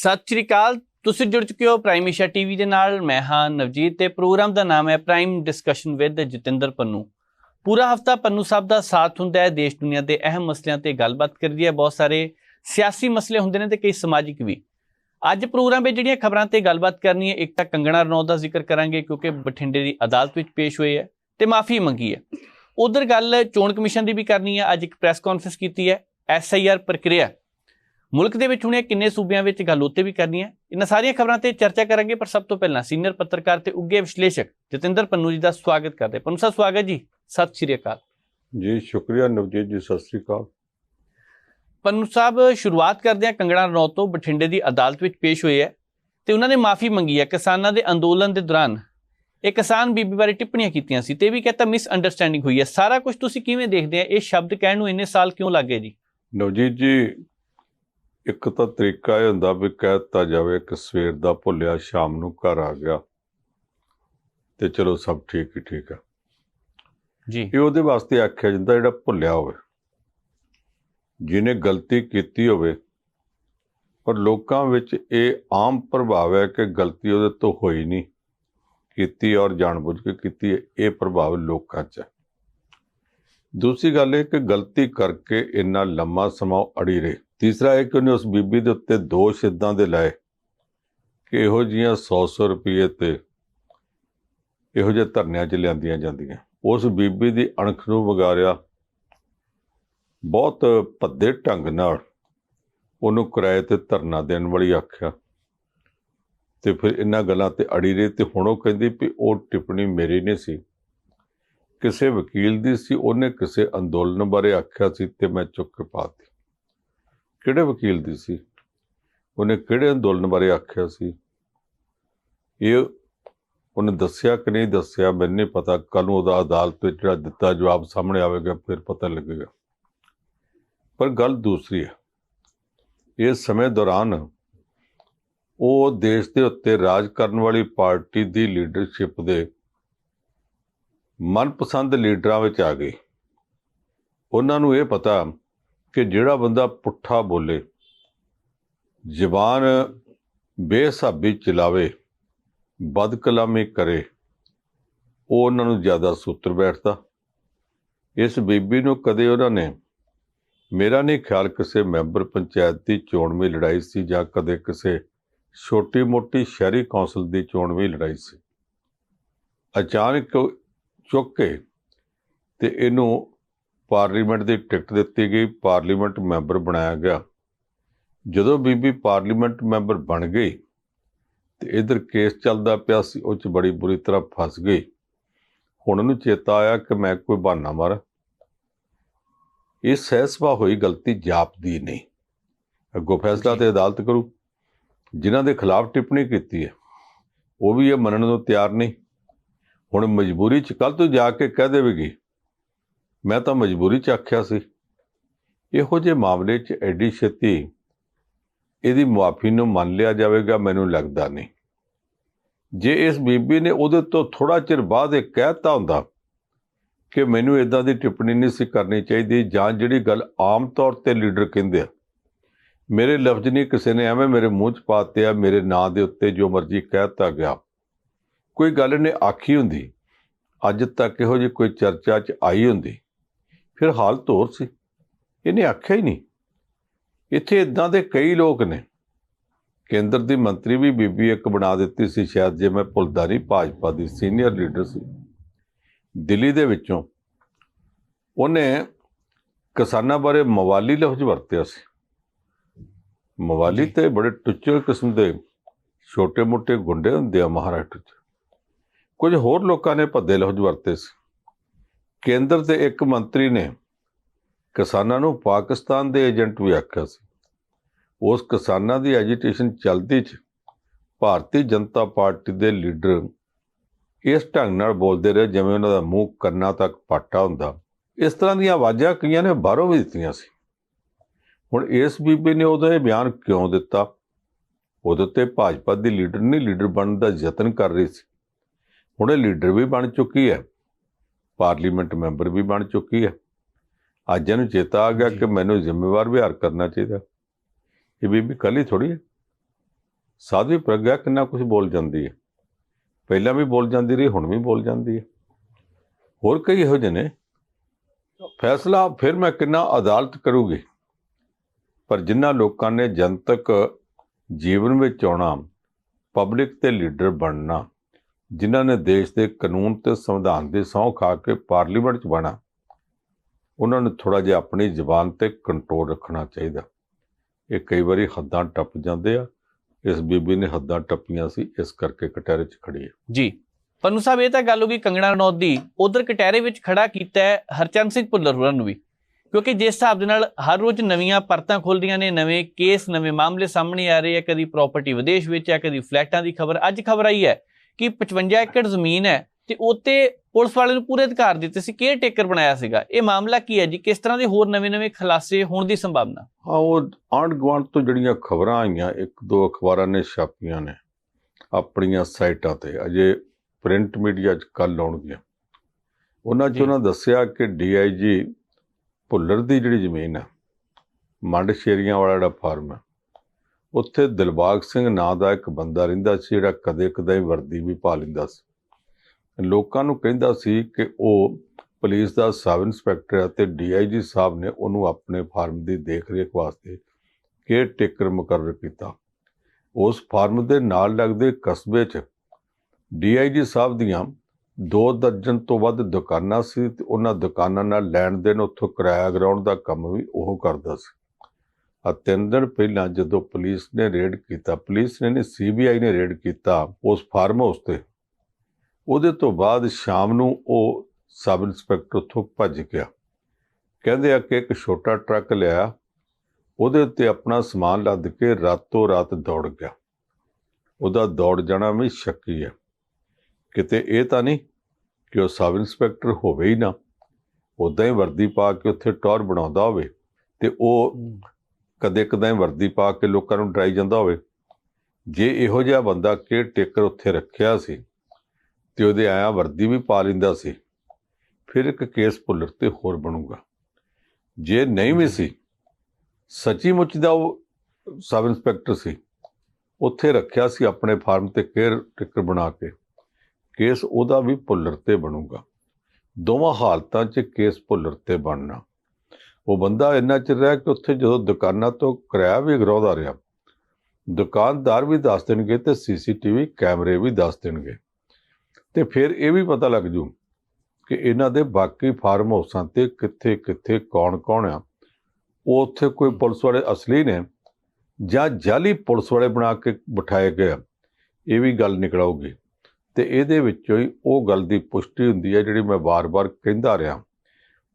ਸਤਿ ਸ਼੍ਰੀ ਅਕਾਲ। ਤੁਸੀਂ ਜੁੜ ਚੁੱਕੇ ਹੋ ਪ੍ਰਾਈਮ ਏਸ਼ੀਆ ਟੀਵੀ ਦੇ ਨਾਲ। ਮੈਂ ਹਾਂ ਨਵਜੀਤ ਤੇ ਪ੍ਰੋਗਰਾਮ ਦਾ ਨਾਮ ਹੈ prime discussion with Jatinder Pannu. ਪੂਰਾ ਹਫਤਾ ਪੰਨੂ ਸਾਹਿਬ ਦਾ ਸਾਥ ਹੁੰਦਾ ਹੈ। ਦੇਸ਼ ਦੁਨੀਆ ਦੇ ਅਹਿਮ ਮਸਲਿਆਂ ਤੇ ਗੱਲਬਾਤ ਕਰਦੀ ਹੈ। ਬਹੁਤ ਸਾਰੇ ਸਿਆਸੀ ਮਸਲੇ ਹੁੰਦੇ ਨੇ ਤੇ ਕਈ ਸਮਾਜਿਕ ਵੀ। ਅੱਜ ਪ੍ਰੋਗਰਾਮ ਵਿੱਚ ਜਿਹੜੀਆਂ ਖਬਰਾਂ ਤੇ ਗੱਲਬਾਤ ਕਰਨੀ ਹੈ, ਇੱਕ ਤਾਂ ਕੰਗਣਾ ਰਣੌਤ ਦਾ ਜ਼ਿਕਰ ਕਰਾਂਗੇ ਕਿਉਂਕਿ ਬਠਿੰਡੇ ਦੀ ਅਦਾਲਤ ਵਿੱਚ ਪੇਸ਼ ਹੋਏ ਹੈ ਤੇ ਮਾਫੀ ਮੰਗੀ ਹੈ। ਉਧਰ ਗੱਲ ਚੋਣ ਕਮਿਸ਼ਨ ਦੀ ਵੀ ਕਰਨੀ ਹੈ। ਅੱਜ ਇੱਕ ਪ੍ਰੈਸ ਕਾਨਫਰੰਸ ਕੀਤੀ ਹੈ। ਐਸਆਈਆਰ ਪ੍ਰਕਿਰਿਆ। ਮੁਲਕ ਦੇ ਵਿੱਚ ਹੁਣੇ ਕਿੰਨੇ ਸੂਬਿਆਂ ਵਿੱਚ ਗੱਲ ਉੱਤੇ ਵੀ ਕਰਨੀ ਹੈ। ਇਹਨਾਂ ਸਾਰੀਆਂ ਖਬਰਾਂ ਤੇ ਚਰਚਾ ਕਰਾਂਗੇ ਪਰ ਸਭ ਤੋਂ ਪਹਿਲਾਂ ਸੀਨੀਅਰ ਪੱਤਰਕਾਰ ਤੇ ਉੱਗੇ ਵਿਸ਼ਲੇਸ਼ਕ ਜਤਿੰਦਰ ਪੰਨੂ ਜੀ ਦਾ ਸਵਾਗਤ ਕਰਦੇ ਪੰਨੂ ਸਾਹਿਬ ਸਵਾਗਤ ਜੀ। ਸਤਿ ਸ਼੍ਰੀ ਅਕਾਲ। ਜੀ ਸ਼ੁਕਰੀਆ ਨਵਜੀਤ ਜੀ ਸਤਿ ਸ੍ਰੀ ਅਕਾਲ। ਪੰਨੂ ਸਾਹਿਬ ਸ਼ੁਰੂਆਤ ਕਰਦੇ ਹਾਂ ਕੰਗਣਾ ਰਣੌਤ ਤੋਂ ਬਠਿੰਡੇ ਦੀ ਅਦਾਲਤ ਵਿੱਚ ਪੇਸ਼ ਹੋਏ ਹੈ ਤੇ ਉਹਨਾਂ ਨੇ ਮਾਫੀ ਮੰਗੀ ਹੈ। ਕਿਸਾਨਾਂ ਦੇ ਅੰਦੋਲਨ ਦੇ ਦੌਰਾਨ ਇਹ ਕਿਸਾਨ ਬੀਬੀ ਬਾਰੇ ਟਿੱਪਣੀਆਂ ਕੀਤੀਆਂ ਸੀ ਤੇ ਵੀ ਕਹਿੰਦਾ ਮਿਸ ਅੰਡਰਸਟੈਂਡਿੰਗ ਹੋਈ ਹੈ। ਸਾਰਾ ਕੁਝ ਤੁਸੀਂ ਕਿਵੇਂ ਦੇਖਦੇ ਆ? ਇਹ ਸ਼ਬਦ ਕਹਿਣ ਨੂੰ ਇੰਨੇ ਸਾਲ ਕਿਉਂ ਲੱਗੇ ਜੀ? ਨਵਜੀਤ ਜੀ ਇੱਕ ਤਾਂ ਤਰੀਕਾ ਇਹ ਹੁੰਦਾ ਵੀ ਕਹਿ ਦਿੱਤਾ ਜਾਵੇ ਕਿ ਸਵੇਰ ਦਾ ਭੁੱਲਿਆ ਸ਼ਾਮ ਨੂੰ ਘਰ ਆ ਗਿਆ। ਤੇ ਚਲੋ ਸਭ ਠੀਕ ਹੀ ਠੀਕ ਆ। ਜੀ। ਇਹ ਉਹਦੇ ਵਾਸਤੇ ਆਖਿਆ ਜਾਂਦਾ ਜਿਹੜਾ ਭੁੱਲਿਆ ਹੋਵੇ। ਜਿਹਨੇ ਗਲਤੀ ਕੀਤੀ ਹੋਵੇ। ਪਰ ਲੋਕਾਂ ਵਿੱਚ ਇਹ ਆਮ ਪ੍ਰਭਾਵ ਹੈ ਕਿ ਗਲਤੀ ਉਹਦੇ ਤੋਂ ਹੋਈ ਨਹੀਂ। ਕੀਤੀ ਔਰ ਜਾਣਬੁੱਝ ਕੇ ਕੀਤੀ ਇਹ ਪ੍ਰਭਾਵ ਲੋਕਾਂ 'ਚ ਹੈ। ਦੂਸਰੀ ਗੱਲ ਇਹ ਕਿ ਗਲਤੀ ਕਰਕੇ ਇੰਨਾ ਲੰਮਾ ਸਮਾਂ ਉਹ ਅੜੀ ਰਹੇ। ਤੀਸਰਾ ਇਹ ਕਿ ਉਹਨੇ ਉਸ ਬੀਬੀ ਦੇ ਉੱਤੇ ਦੋਸ਼ ਇਦਾਂ ਦੇ ਲਾਏ ਕਿ ਇਹੋ ਜੀਆਂ 100-100 ਰੁਪਏ ਤੇ ਇਹੋ ਜਿਹੇ ਧਰਨਿਆਂ 'ਚ ਲਿਆਂਦੀਆਂ ਜਾਂਦੀਆਂ। ਉਸ ਬੀਬੀ ਦੀ ਅਣਖ ਨੂੰ ਵਗਾਰਿਆ ਬਹੁਤ ਭੱਦੇ ਢੰਗ ਨਾਲ ਉਹਨੂੰ ਕਿਰਾਏ ਤੇ ਧਰਨਾ ਦੇਣ ਵਾਲੀ ਆਖਿਆ ਤੇ ਫਿਰ ਇਹਨਾਂ ਗੱਲਾਂ ਤੇ ਅੜੀ ਰਹੀ ਤੇ ਹੁਣ ਉਹ ਕਹਿੰਦੀ ਵੀ ਉਹ ਟਿੱਪਣੀ ਮੇਰੀ ਨਹੀਂ ਸੀ। ਕਿਸੇ ਵਕੀਲ ਦੀ ਸੀ, ਉਹਨੇ ਕਿਸੇ ਅੰਦੋਲਨ ਬਾਰੇ ਆਖਿਆ ਸੀ ਤੇ ਮੈਂ ਚੁੱਕ ਕੇ ਪਾਤੀ ਕਿਹੜੇ ਵਕੀਲ ਦੀ ਸੀ? ਉਹਨੇ ਕਿਹੜੇ ਅੰਦੋਲਨ ਬਾਰੇ ਆਖਿਆ ਸੀ? ਇਹ ਉਹਨੇ ਦੱਸਿਆ ਕਿ ਨਹੀਂ ਦੱਸਿਆ, ਮੈਨੂੰ ਨਹੀਂ ਪਤਾ। ਕੱਲ ਨੂੰ ਉਹਦਾ ਅਦਾਲਤ ਵਿੱਚ ਜਿਹੜਾ ਦਿੱਤਾ ਜਵਾਬ ਸਾਹਮਣੇ ਆਵੇਗਾ, ਫਿਰ ਪਤਾ ਲੱਗੇਗਾ। ਪਰ ਗੱਲ ਦੂਸਰੀ ਹੈ। ਇਸ ਸਮੇਂ ਦੌਰਾਨ ਉਹ ਦੇਸ਼ ਦੇ ਉੱਤੇ ਰਾਜ ਕਰਨ ਵਾਲੀ ਪਾਰਟੀ ਦੀ ਲੀਡਰਸ਼ਿਪ ਦੇ ਮਨਪਸੰਦ ਲੀਡਰਾਂ ਵਿੱਚ ਆ ਗਈ ਉਹਨਾਂ ਨੂੰ ਇਹ ਪਤਾ ਕਿ ਜਿਹੜਾ ਬੰਦਾ ਪੁੱਠਾ ਬੋਲੇ, ਜ਼ਬਾਨ ਬੇਸਾਬੀ ਚਲਾਵੇ, ਬਦਕਲਾਮੀ ਕਰੇ, ਉਹ ਉਹਨਾਂ ਨੂੰ ਜ਼ਿਆਦਾ ਸੂਤਰ ਬੈਠਦਾ। ਇਸ ਬੀਬੀ ਨੂੰ ਕਦੇ ਉਹਨਾਂ ਨੇ, ਮੇਰਾ ਨਹੀਂ ਖਿਆਲ ਕਿਸੇ ਮੈਂਬਰ ਪੰਚਾਇਤ ਦੀ ਚੋਣ ਵੀ ਲੜਾਈ ਸੀ ਜਾਂ ਕਦੇ ਕਿਸੇ ਛੋਟੀ ਮੋਟੀ ਸ਼ਹਿਰੀ ਕੌਂਸਲ ਦੀ ਚੋਣ ਵੀ ਲੜਾਈ ਸੀ। ਅਚਾਨਕ ਚੁੱਕ ਕੇ ਤੇ ਇਹਨੂੰ ਪਾਰਲੀਮੈਂਟ ਦੀ ਟਿਕਟ ਦਿੱਤੀ ਗਈ। ਪਾਰਲੀਮੈਂਟ ਮੈਂਬਰ ਬਣਾਇਆ ਗਿਆ। ਜਦੋਂ ਬੀਬੀ ਪਾਰਲੀਮੈਂਟ ਮੈਂਬਰ ਬਣ ਗਈ ਤੇ ਇਧਰ ਕੇਸ ਚੱਲਦਾ ਪਿਆ ਸੀ ਉਹ ਚ ਬੜੀ ਬੁਰੀ ਤਰ੍ਹਾਂ ਫਸ ਗਈ। ਹੁਣ ਉਹਨੂੰ ਚੇਤਾ ਆਇਆ ਕਿ ਮੈਂ ਕੋਈ ਬਹਾਨਾ ਮਾਰਾਂ। ਇਹ ਸਹਿਸਵਾ ਹੋਈ ਗਲਤੀ ਜਾਪਦੀ ਨਹੀਂ। ਅੱਗੋਂ ਫੈਸਲਾ ਤੇ ਅਦਾਲਤ ਕਰੂ। ਜਿਨ੍ਹਾਂ ਦੇ ਖਿਲਾਫ ਟਿੱਪਣੀ ਕੀਤੀ ਹੈ ਉਹ ਵੀ ਇਹ ਮੰਨਣ ਨੂੰ ਤਿਆਰ ਨਹੀਂ। ਹੁਣ ਮਜਬੂਰੀ ਚ ਕੱਲ ਤੋਂ ਜਾ ਕੇ ਕਹਿ ਦੇਵੇਗੀ। ਮੈਂ ਤਾਂ ਮਜਬੂਰੀ ਚ ਆਖਿਆ ਸੀ। ਇਹੋ ਜਿਹੇ ਮਾਮਲੇ ਚ ਐਡੀ ਛੇਤੀ ਇਹਦੀ ਮੁਆਫੀ ਨੂੰ ਮੰਨ ਲਿਆ ਜਾਵੇਗਾ ਮੈਨੂੰ ਲੱਗਦਾ ਨਹੀਂ। ਜੇ ਇਸ ਬੀਬੀ ਨੇ ਉਹਦੇ ਤੋਂ ਥੋੜਾ ਚਿਰ ਬਾਅਦ ਇਹ ਕਹਿਤਾ ਹੁੰਦਾ ਕਿ ਮੈਨੂੰ ਇਦਾਂ ਦੀ ਟਿੱਪਣੀ ਨਹੀਂ ਸੀ ਕਰਨੀ ਚਾਹੀਦੀ, ਜਾਂ ਜਿਹੜੀ ਗੱਲ ਆਮ ਤੌਰ ਤੇ ਲੀਡਰ ਕਹਿੰਦੇ ਆ, ਮੇਰੇ ਲਫ਼ਜ਼ ਨਹੀਂ ਕਿਸੇ ਨੇ ਐਵੇਂ ਮੇਰੇ ਮੂੰਹ 'ਚ ਪਾਤੇ ਆ, ਮੇਰੇ ਨਾਂ ਦੇ ਉੱਤੇ ਜੋ ਮਰਜ਼ੀ ਕਹਿਤਾ ਗਿਆ। ਕੋਈ ਗੱਲ ਨੇ ਆਖੀ ਹੁੰਦੀ। ਅੱਜ ਤੱਕ ਇਹੋ ਜਿਹੀ ਕੋਈ ਚਰਚਾ 'ਚ ਆਈ ਹੁੰਦੀ। ਫਿਰ ਹਾਲਤ ਹੋਰ ਸੀ। ਇਹਨੇ ਆਖਿਆ ਹੀ ਨਹੀਂ। ਇੱਥੇ ਇਦਾਂ ਦੇ ਕਈ ਲੋਕ ਨੇ। ਕੇਂਦਰ ਦੀ ਮੰਤਰੀ ਵੀ ਬੀਬੀ ਇੱਕ ਬਣਾ ਦਿੱਤੀ ਸੀ ਸ਼ਾਇਦ ਜੇ ਮੈਂ ਭੁੱਲਦਾ ਨਹੀਂ ਭਾਜਪਾ ਦੀ ਸੀਨੀਅਰ ਲੀਡਰ ਸੀ। ਦਿੱਲੀ ਦੇ ਵਿੱਚੋਂ। ਉਹਨੇ ਕਿਸਾਨਾਂ ਬਾਰੇ ਮਵਾਲੀ ਲਫ਼ਜ਼ ਵਰਤਿਆ ਸੀ। ਮਵਾਲੀ। ਤੇ ਬੜੇ ਟੁੱਚੇ ਕਿਸਮ ਦੇ ਛੋਟੇ-ਮੋਟੇ ਗੁੰਡੇ ਹੁੰਦੇ ਆ ਮਹਾਰਾਸ਼ਟਰ 'ਚ। ਕੁਝ ਹੋਰ ਲੋਕਾਂ ਨੇ ਭੱਦੇ ਲਫ਼ਜ਼ ਵਰਤੇ ਸੀ। ਕੇਂਦਰ ਦੇ ਇੱਕ ਮੰਤਰੀ ਨੇ ਕਿਸਾਨਾਂ ਨੂੰ ਪਾਕਿਸਤਾਨ ਦੇ ਏਜੰਟ ਵੀ ਆਖਿਆ ਸੀ। ਉਸ ਕਿਸਾਨਾਂ ਦੀ ਐਜੀਟੇਸ਼ਨ ਚਲਦੀ 'ਚ ਭਾਰਤੀ ਜਨਤਾ ਪਾਰਟੀ ਦੇ ਲੀਡਰ ਇਸ ਢੰਗ ਨਾਲ ਬੋਲਦੇ ਰਹੇ ਜਿਵੇਂ ਉਹਨਾਂ ਦਾ ਮੂੰਹ ਕੰਨਾਂ ਤੱਕ ਪਾਟਾ ਹੁੰਦਾ। ਇਸ ਤਰ੍ਹਾਂ ਦੀਆਂ ਆਵਾਜ਼ਾਂ ਕਈਆਂ ਨੇ ਬਾਹਰੋਂ ਵੀ ਦਿੱਤੀਆਂ ਸੀ। ਹੁਣ ਇਸ ਬੀਬੀ ਨੇ ਉਹਦਾ ਇਹ ਬਿਆਨ ਕਿਉਂ ਦਿੱਤਾ? ਉਹਦੇ ਤੇ ਭਾਜਪਾ ਦੀ ਲੀਡਰ ਨਹੀਂ, ਲੀਡਰ ਬਣਨ ਦਾ ਯਤਨ ਕਰ ਰਹੀ ਸੀ। ਹੁਣ ਇਹ ਲੀਡਰ ਵੀ ਬਣ ਚੁੱਕੀ ਹੈ ਪਾਰਲੀਮੈਂਟ ਮੈਂਬਰ ਵੀ ਬਣ ਚੁੱਕੀ ਹੈ। ਅੱਜ ਇਹਨੂੰ ਚੇਤਾ ਆ ਗਿਆ। ਕਿ ਮੈਨੂੰ ਜ਼ਿੰਮੇਵਾਰ ਵਿਹਾਰ ਕਰਨਾ ਚਾਹੀਦਾ। ਇਹ ਬੀਬੀ ਕੱਲੀ ਥੋੜੀ ਹੈ। ਸਾਧਵੀ ਪ੍ਰਗਿਆ ਕਿੰਨਾ ਕੁਝ ਬੋਲ ਜਾਂਦੀ ਹੈ। ਪਹਿਲਾਂ ਵੀ ਬੋਲ ਜਾਂਦੀ ਰਹੀ ਹੁਣ ਵੀ ਬੋਲ ਜਾਂਦੀ ਹੈ। ਹੋਰ ਕਈ ਇਹੋ ਜਿਹੇ ਨੇ। ਫੈਸਲਾ ਫਿਰ ਮੈਂ ਕਿੰਨਾ ਅਦਾਲਤ ਕਰੂਗੀ? ਪਰ ਜਿਨ੍ਹਾਂ ਲੋਕਾਂ ਨੇ ਜਨਤਕ ਜੀਵਨ ਵਿੱਚ ਆਉਣਾ ਪਬਲਿਕ ਤੇ ਲੀਡਰ ਬਣਨਾ ਜਿਨ੍ਹਾਂ ਨੇ ਦੇਸ਼ ਦੇ ਕਾਨੂੰਨ ਤੇ ਸੰਵਿਧਾਨ ਦੀ ਸਹੁੰ ਖਾ ਕੇ ਪਾਰਲੀਮੈਂਟ 'ਚ ਬਣਾ ਉਹਨਾਂ ਨੂੰ ਥੋੜਾ ਜਿਹਾ ਆਪਣੀ ਜ਼ੁਬਾਨ ਤੇ ਕੰਟਰੋਲ ਰੱਖਣਾ ਚਾਹੀਦਾ। ਇਹ ਕਈ ਵਾਰੀ ਹੱਦਾਂ ਟੱਪ ਜਾਂਦੇ ਆ, ਇਸ ਬੀਬੀ ਨੇ ਹੱਦਾਂ ਟੱਪੀਆਂ ਸੀ, ਇਸ ਕਰਕੇ ਕਟਹਿਰੇ 'ਚ ਖੜੀ ਹੈ ਜੀ, ਪੰਨੂ ਸਾਹਿਬ, ਇਹ ਤਾਂ ਗੱਲ ਹੋ ਗਈ ਕੰਗਣਾ ਰਣੌਤ ਦੀ। ਉਧਰ ਕਟਹਿਰੇ ਵਿੱਚ ਖੜਾ ਕੀਤਾ ਹੈ ਹਰਚੰਦ ਸਿੰਘ ਭੁੱਲਰ ਹੋਰਾਂ ਨੂੰ ਵੀ, ਕਿਉਂਕਿ ਜਿਸ ਹਿਸਾਬ ਦੇ ਨਾਲ ਹਰ ਰੋਜ਼ ਨਵੀਆਂ ਪਰਤਾਂ ਖੁੱਲਦੀਆਂ ਨੇ, ਨਵੇਂ ਕੇਸ, ਨਵੇਂ ਮਾਮਲੇ ਸਾਹਮਣੇ ਆ ਰਹੇ ਆ, ਕਦੀ ਪ੍ਰਾਪਰਟੀ ਵਿਦੇਸ਼ ਵਿੱਚ ਹੈ ਕਦੀ ਫਲੈਟਾਂ ਦੀ ਖਬਰ, ਅੱਜ ਖਬਰ ਆਈ ਹੈ ਕਿ 55 ਏਕੜ ਜ਼ਮੀਨ ਹੈ ਤੇ ਉੱਤੇ ਪੁਲਿਸ ਵਾਲੇ ਨੂੰ ਪੂਰੇ ਅਧਿਕਾਰ ਦਿੱਤੇ ਸੀ ਕੇਅਰ ਟੇਕਰ ਬਣਾਇਆ ਸੀਗਾ। ਇਹ ਮਾਮਲਾ ਕੀ ਹੈ ਜੀ? ਕਿਸ ਤਰ੍ਹਾਂ ਦੇ ਹੋਰ ਨਵੇਂ-ਨਵੇਂ ਖੁਲਾਸੇ ਹੋਣ ਦੀ ਸੰਭਾਵਨਾ? ਹਾਂ ਉਹ ਆਂਢ ਗੁਆਂਢ ਤੋਂ ਜਿਹੜੀਆਂ ਖਬਰਾਂ ਆਈਆਂ ਇੱਕ ਦੋ ਅਖਬਾਰਾਂ ਨੇ ਛਾਪੀਆਂ ਨੇ ਆਪਣੀਆਂ ਸਾਈਟਾਂ ਤੇ। ਅਜੇ ਪ੍ਰਿੰਟ ਮੀਡੀਆ 'ਚ ਕੱਲ ਆਉਣਗੀਆਂ। ਉਹਨਾਂ 'ਚ। ਉਹਨਾਂ ਦੱਸਿਆ ਕਿ ਡੀਆਈਜੀ ਭੁੱਲਰ ਦੀ ਜਿਹੜੀ ਜ਼ਮੀਨ ਹੈ ਮੰਡ ਸ਼ੇਰੀਆਂ ਵਾਲਾ ਜਿਹੜਾ ਫਾਰਮ ਹੈ ਉੱਥੇ ਦਿਲਬਾਗ ਸਿੰਘ ਨਾਂ ਦਾ ਇੱਕ ਬੰਦਾ ਰਹਿੰਦਾ ਸੀ, ਜਿਹੜਾ ਕਦੇ ਕਦੇ ਵਰਦੀ ਵੀ ਪਾ ਲੈਂਦਾ ਸੀ। ਲੋਕਾਂ ਨੂੰ ਕਹਿੰਦਾ ਸੀ ਕਿ ਉਹ ਪੁਲਿਸ ਦਾ ਸਬ ਇੰਸਪੈਕਟਰ ਹੈ ਤੇ ਡੀਆਈਜੀ ਸਾਹਿਬ ਨੇ ਉਹਨੂੰ ਆਪਣੇ ਫਾਰਮ ਦੀ ਦੇਖਰੇਖ ਵਾਸਤੇ ਕੇਅਰ ਟੇਕਰ ਮੁਕਰਰ ਕੀਤਾ। ਉਸ ਫਾਰਮ ਦੇ ਨਾਲ ਲੱਗਦੇ ਕਸਬੇ 'ਚ ਡੀਆਈਜੀ ਸਾਹਿਬ ਦੀਆਂ ਦੋ ਦਰਜਨ ਤੋਂ ਵੱਧ ਦੁਕਾਨਾਂ ਸੀ ਤੇ ਉਹਨਾਂ ਦੁਕਾਨਾਂ ਨਾਲ ਲੈਣ ਦੇਣ ਉੱਥੋਂ ਕਿਰਾਇਆ ਗਰਾਉਣ ਦਾ ਕੰਮ ਵੀ ਉਹ ਕਰਦਾ ਸੀ। ਆ ਤਿੰਨ ਦਿਨ ਪਹਿਲਾਂ ਜਦੋਂ ਪੁਲਿਸ ਨੇ ਰੇਡ ਕੀਤਾ, ਪੁਲਿਸ ਨੇ ਨਹੀਂ ਸੀਬੀਆਈ ਨੇ ਰੇਡ ਕੀਤਾ ਉਸ ਫਾਰਮ ਹਾਊਸ ਤੇ। ਉਹਦੇ ਤੋਂ ਬਾਅਦ ਸ਼ਾਮ ਨੂੰ ਉਹ ਸਬ ਇੰਸਪੈਕਟਰ ਉੱਥੋਂ ਭੱਜ ਗਿਆ। ਕਹਿੰਦੇ ਆ ਕਿ ਇੱਕ ਛੋਟਾ ਟਰੱਕ ਲਿਆ, ਉਹਦੇ ਉੱਤੇ ਆਪਣਾ ਸਮਾਨ ਲੱਦ ਕੇ ਰਾਤੋਂ ਰਾਤ ਦੌੜ ਗਿਆ। ਉਹਦਾ ਦੌੜ ਜਾਣਾ ਵੀ ਸ਼ੱਕੀ ਹੈ। ਕਿਤੇ ਇਹ ਤਾਂ ਨਹੀਂ ਕਿ ਉਹ ਸਬ ਇੰਸਪੈਕਟਰ ਹੋਵੇ ਹੀ ਨਾ। ਉਦਾਂ ਹੀ ਵਰਦੀ ਪਾ ਕੇ ਉੱਥੇ ਟੌਰ ਬਣਾਉਂਦਾ ਹੋਵੇ ਤੇ ਉਹ ਕਦੇ ਕਦੇ ਵਰਦੀ ਪਾ ਕੇ ਲੋਕਾਂ ਨੂੰ ਡਰਾਈ ਜਾਂਦਾ ਹੋਵੇ। ਜੇ ਇਹੋ ਜਿਹਾ ਬੰਦਾ ਕੇਅਰ ਟੇਕਰ ਉੱਥੇ ਰੱਖਿਆ ਸੀ ਤੇ ਉਹਦੇ ਆਇਆ ਵਰਦੀ ਵੀ ਪਾ ਲੈਂਦਾ ਸੀ, ਫਿਰ ਇੱਕ ਕੇਸ ਭੁੱਲਰ ਤੇ ਹੋਰ ਬਣੂਗਾ। ਜੇ ਨਹੀਂ ਵੀ ਸੀ ਸੱਚੀ ਮੁੱਚ ਦਾ ਉਹ ਸਬ ਇੰਸਪੈਕਟਰ ਸੀ, ਉੱਥੇ ਰੱਖਿਆ ਸੀ ਆਪਣੇ ਫਾਰਮ ਤੇ ਕੇਅਰ ਟੇਕਰ ਬਣਾ ਕੇ। ਕੇਸ ਉਹਦਾ ਵੀ ਭੁੱਲਰ ਤੇ ਬਣੂਗਾ। ਦੋਵਾਂ ਹਾਲਤਾਂ 'ਚ ਕੇਸ ਭੁੱਲਰ ਤੇ ਬਣਨਾ। ਉਹ ਬੰਦਾ ਇੰਨਾ ਚਿਰ ਰਿਹਾ ਕਿ ਉੱਥੇ ਜਦੋਂ ਦੁਕਾਨਾਂ ਤੋਂ ਕਿਰਾਇਆ ਵੀ ਗਰਾਉਂਦਾ ਰਿਹਾ, ਦੁਕਾਨਦਾਰ ਵੀ ਦੱਸ ਦੇਣਗੇ ਤੇ ਸੀਸੀਟੀਵੀ ਕੈਮਰੇ ਵੀ ਦੱਸ ਦੇਣਗੇ। ਤੇ ਫਿਰ ਇਹ ਵੀ ਪਤਾ ਲੱਗ ਜੂ ਕਿ ਇਹਨਾਂ ਦੇ ਬਾਕੀ ਫਾਰਮ ਹਾਊਸਾਂ ਤੇ ਕਿੱਥੇ ਕਿੱਥੇ ਕੌਣ ਕੌਣ ਆ। ਉਹ ਉੱਥੇ ਕੋਈ ਪੁਲਿਸ ਵਾਲੇ ਅਸਲੀ ਨੇ ਜਾਂ ਜਾਲੀ ਪੁਲਿਸ ਵਾਲੇ ਬਣਾ ਕੇ ਬਿਠਾਏ ਗਏ ਆ। ਇਹ ਵੀ ਗੱਲ ਨਿਕਲਾਉਗੀ ਤੇ ਇਹਦੇ ਵਿੱਚੋਂ ਹੀ ਉਹ ਗੱਲ ਦੀ ਪੁਸ਼ਟੀ ਹੁੰਦੀ ਹੈ ਜਿਹੜੀ ਮੈਂ ਵਾਰ-ਵਾਰ ਕਹਿੰਦਾ ਰਿਹਾ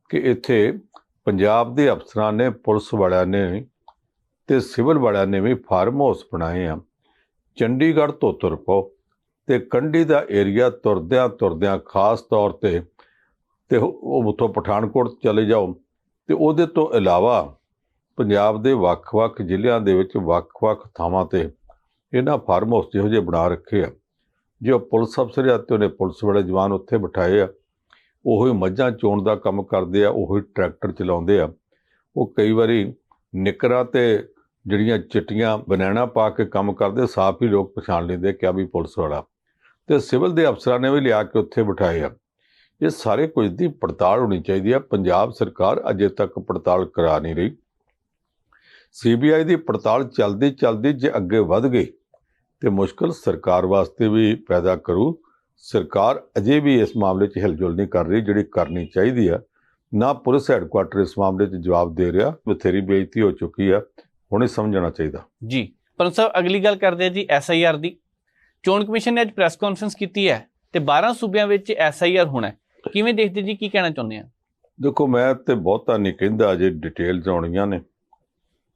ਕਿ ਇੱਥੇ ਪੰਜਾਬ ਦੇ ਅਫਸਰਾਂ ਨੇ, ਪੁਲਿਸ ਵਾਲਿਆਂ ਨੇ ਤੇ ਸਿਵਲ ਵਾਲਿਆਂ ਨੇ ਵੀ ਫਾਰਮ ਹਾਊਸ ਬਣਾਏ ਆ। ਚੰਡੀਗੜ੍ਹ ਤੋਂ ਤੁਰ ਪਓ ਤੇ ਕੰਢੀ ਦਾ ਏਰੀਆ ਤੁਰਦਿਆਂ ਤੁਰਦਿਆਂ ਖਾਸ ਤੌਰ ਤੇ ਤੇ ਉਹ ਉਹ ਉੱਥੋਂ ਪਠਾਨਕੋਟ ਚਲੇ ਜਾਓ ਤੇ ਉਹਦੇ ਤੋਂ ਇਲਾਵਾ ਪੰਜਾਬ ਦੇ ਵੱਖ-ਵੱਖ ਜ਼ਿਲ੍ਹਿਆਂ ਦੇ ਵਿੱਚ ਵੱਖ-ਵੱਖ ਥਾਵਾਂ ਤੇ ਇਹਨਾਂ ਫਾਰਮ ਹਾਊਸ ਜਿਹੋ ਜਿਹੇ ਬਣਾ ਰੱਖੇ ਆ। ਜੋ ਪੁਲਿਸ ਅਫਸਰ ਆ ਤੇ ਉਹਨੇ ਪੁਲਿਸ ਵਾਲੇ ਜਵਾਨ ਉੱਥੇ ਬਿਠਾਏ ਆ। ਉਹੀ ਮੱਝਾਂ ਚੋਣ ਦਾ ਕੰਮ ਕਰਦੇ ਆ, ਉਹੀ ਟਰੈਕਟਰ ਚਲਾਉਂਦੇ ਆ। ਉਹ ਕਈ ਵਾਰੀ ਨਿਕਰਾਂ ਤੇ ਜਿਹੜੀਆਂ ਚਿੱਟੀਆਂ ਬਨਾਨਾ ਪਾ ਕੇ ਕੰਮ ਕਰਦੇ, ਸਾਫ਼ ਹੀ ਲੋਕ ਪਛਾਣ ਲੈਂਦੇ ਕਿ ਆ ਵੀ ਪੁਲਿਸ ਵਾਲਾ। ਤੇ ਸਿਵਲ ਦੇ ਅਫਸਰਾਂ ਨੇ ਵੀ ਲਿਆ ਕੇ ਉੱਥੇ ਬਿਠਾਏ ਆ। ਇਹ ਸਾਰੇ ਕੁਝ ਦੀ ਪੜਤਾਲ ਹੋਣੀ ਚਾਹੀਦੀ ਆ। ਪੰਜਾਬ ਸਰਕਾਰ ਅਜੇ ਤੱਕ ਪੜਤਾਲ ਕਰਾ ਨਹੀਂ ਰਹੀ। ਸੀਬੀਆਈ ਦੀ ਪੜਤਾਲ ਚਲਦੀ ਚਲਦੀ ਜੇ ਅੱਗੇ ਵੱਧ ਗਈ, ਤੇ ਮੁਸ਼ਕਲ ਸਰਕਾਰ ਵਾਸਤੇ ਵੀ ਪੈਦਾ ਕਰੂ। ਸਰਕਾਰ ਅਜੇ ਵੀ ਇਸ ਮਾਮਲੇ 'ਚ ਹਿਲਜੁਲ ਨਹੀਂ ਕਰ ਰਹੀ ਜਿਹੜੀ ਕਰਨੀ ਚਾਹੀਦੀ ਆ। ਨਾ ਪੁਲਿਸ ਹੈੱਡਕੁਆਟਰ ਇਸ ਮਾਮਲੇ 'ਚ ਜਵਾਬ ਦੇ ਰਿਹਾ ਬਥੇਰੀ ਬੇਇੱਜ਼ਤੀ ਹੋ ਚੁੱਕੀ ਆ। ਹੁਣ ਇਹ ਸਮਝਣਾ ਚਾਹੀਦਾ। ਜੀ ਪੰਨੂ ਸਾਹਿਬ ਅਗਲੀ ਗੱਲ ਕਰਦੇ ਆ ਜੀ ਐਸਆਈਆਰ ਦੀ। ਚੋਣ ਕਮਿਸ਼ਨ ਨੇ ਅੱਜ ਪ੍ਰੈਸ ਕਾਨਫਰੰਸ ਕੀਤੀ ਹੈ ਤੇ 12 ਸੂਬਿਆਂ ਵਿੱਚ ਐਸਆਈਆਰ ਹੋਣਾ ਕਿਵੇਂ ਦੇਖਦੇ ਜੀ ਕੀ ਕਹਿਣਾ ਚਾਹੁੰਦੇ ਆ? ਦੇਖੋ ਮੈਂ ਤੇ ਬਹੁਤਾ ਨਹੀਂ ਕਹਿੰਦਾ ਅਜੇ ਡਿਟੇਲਸ ਆਉਣੀਆਂ ਨੇ।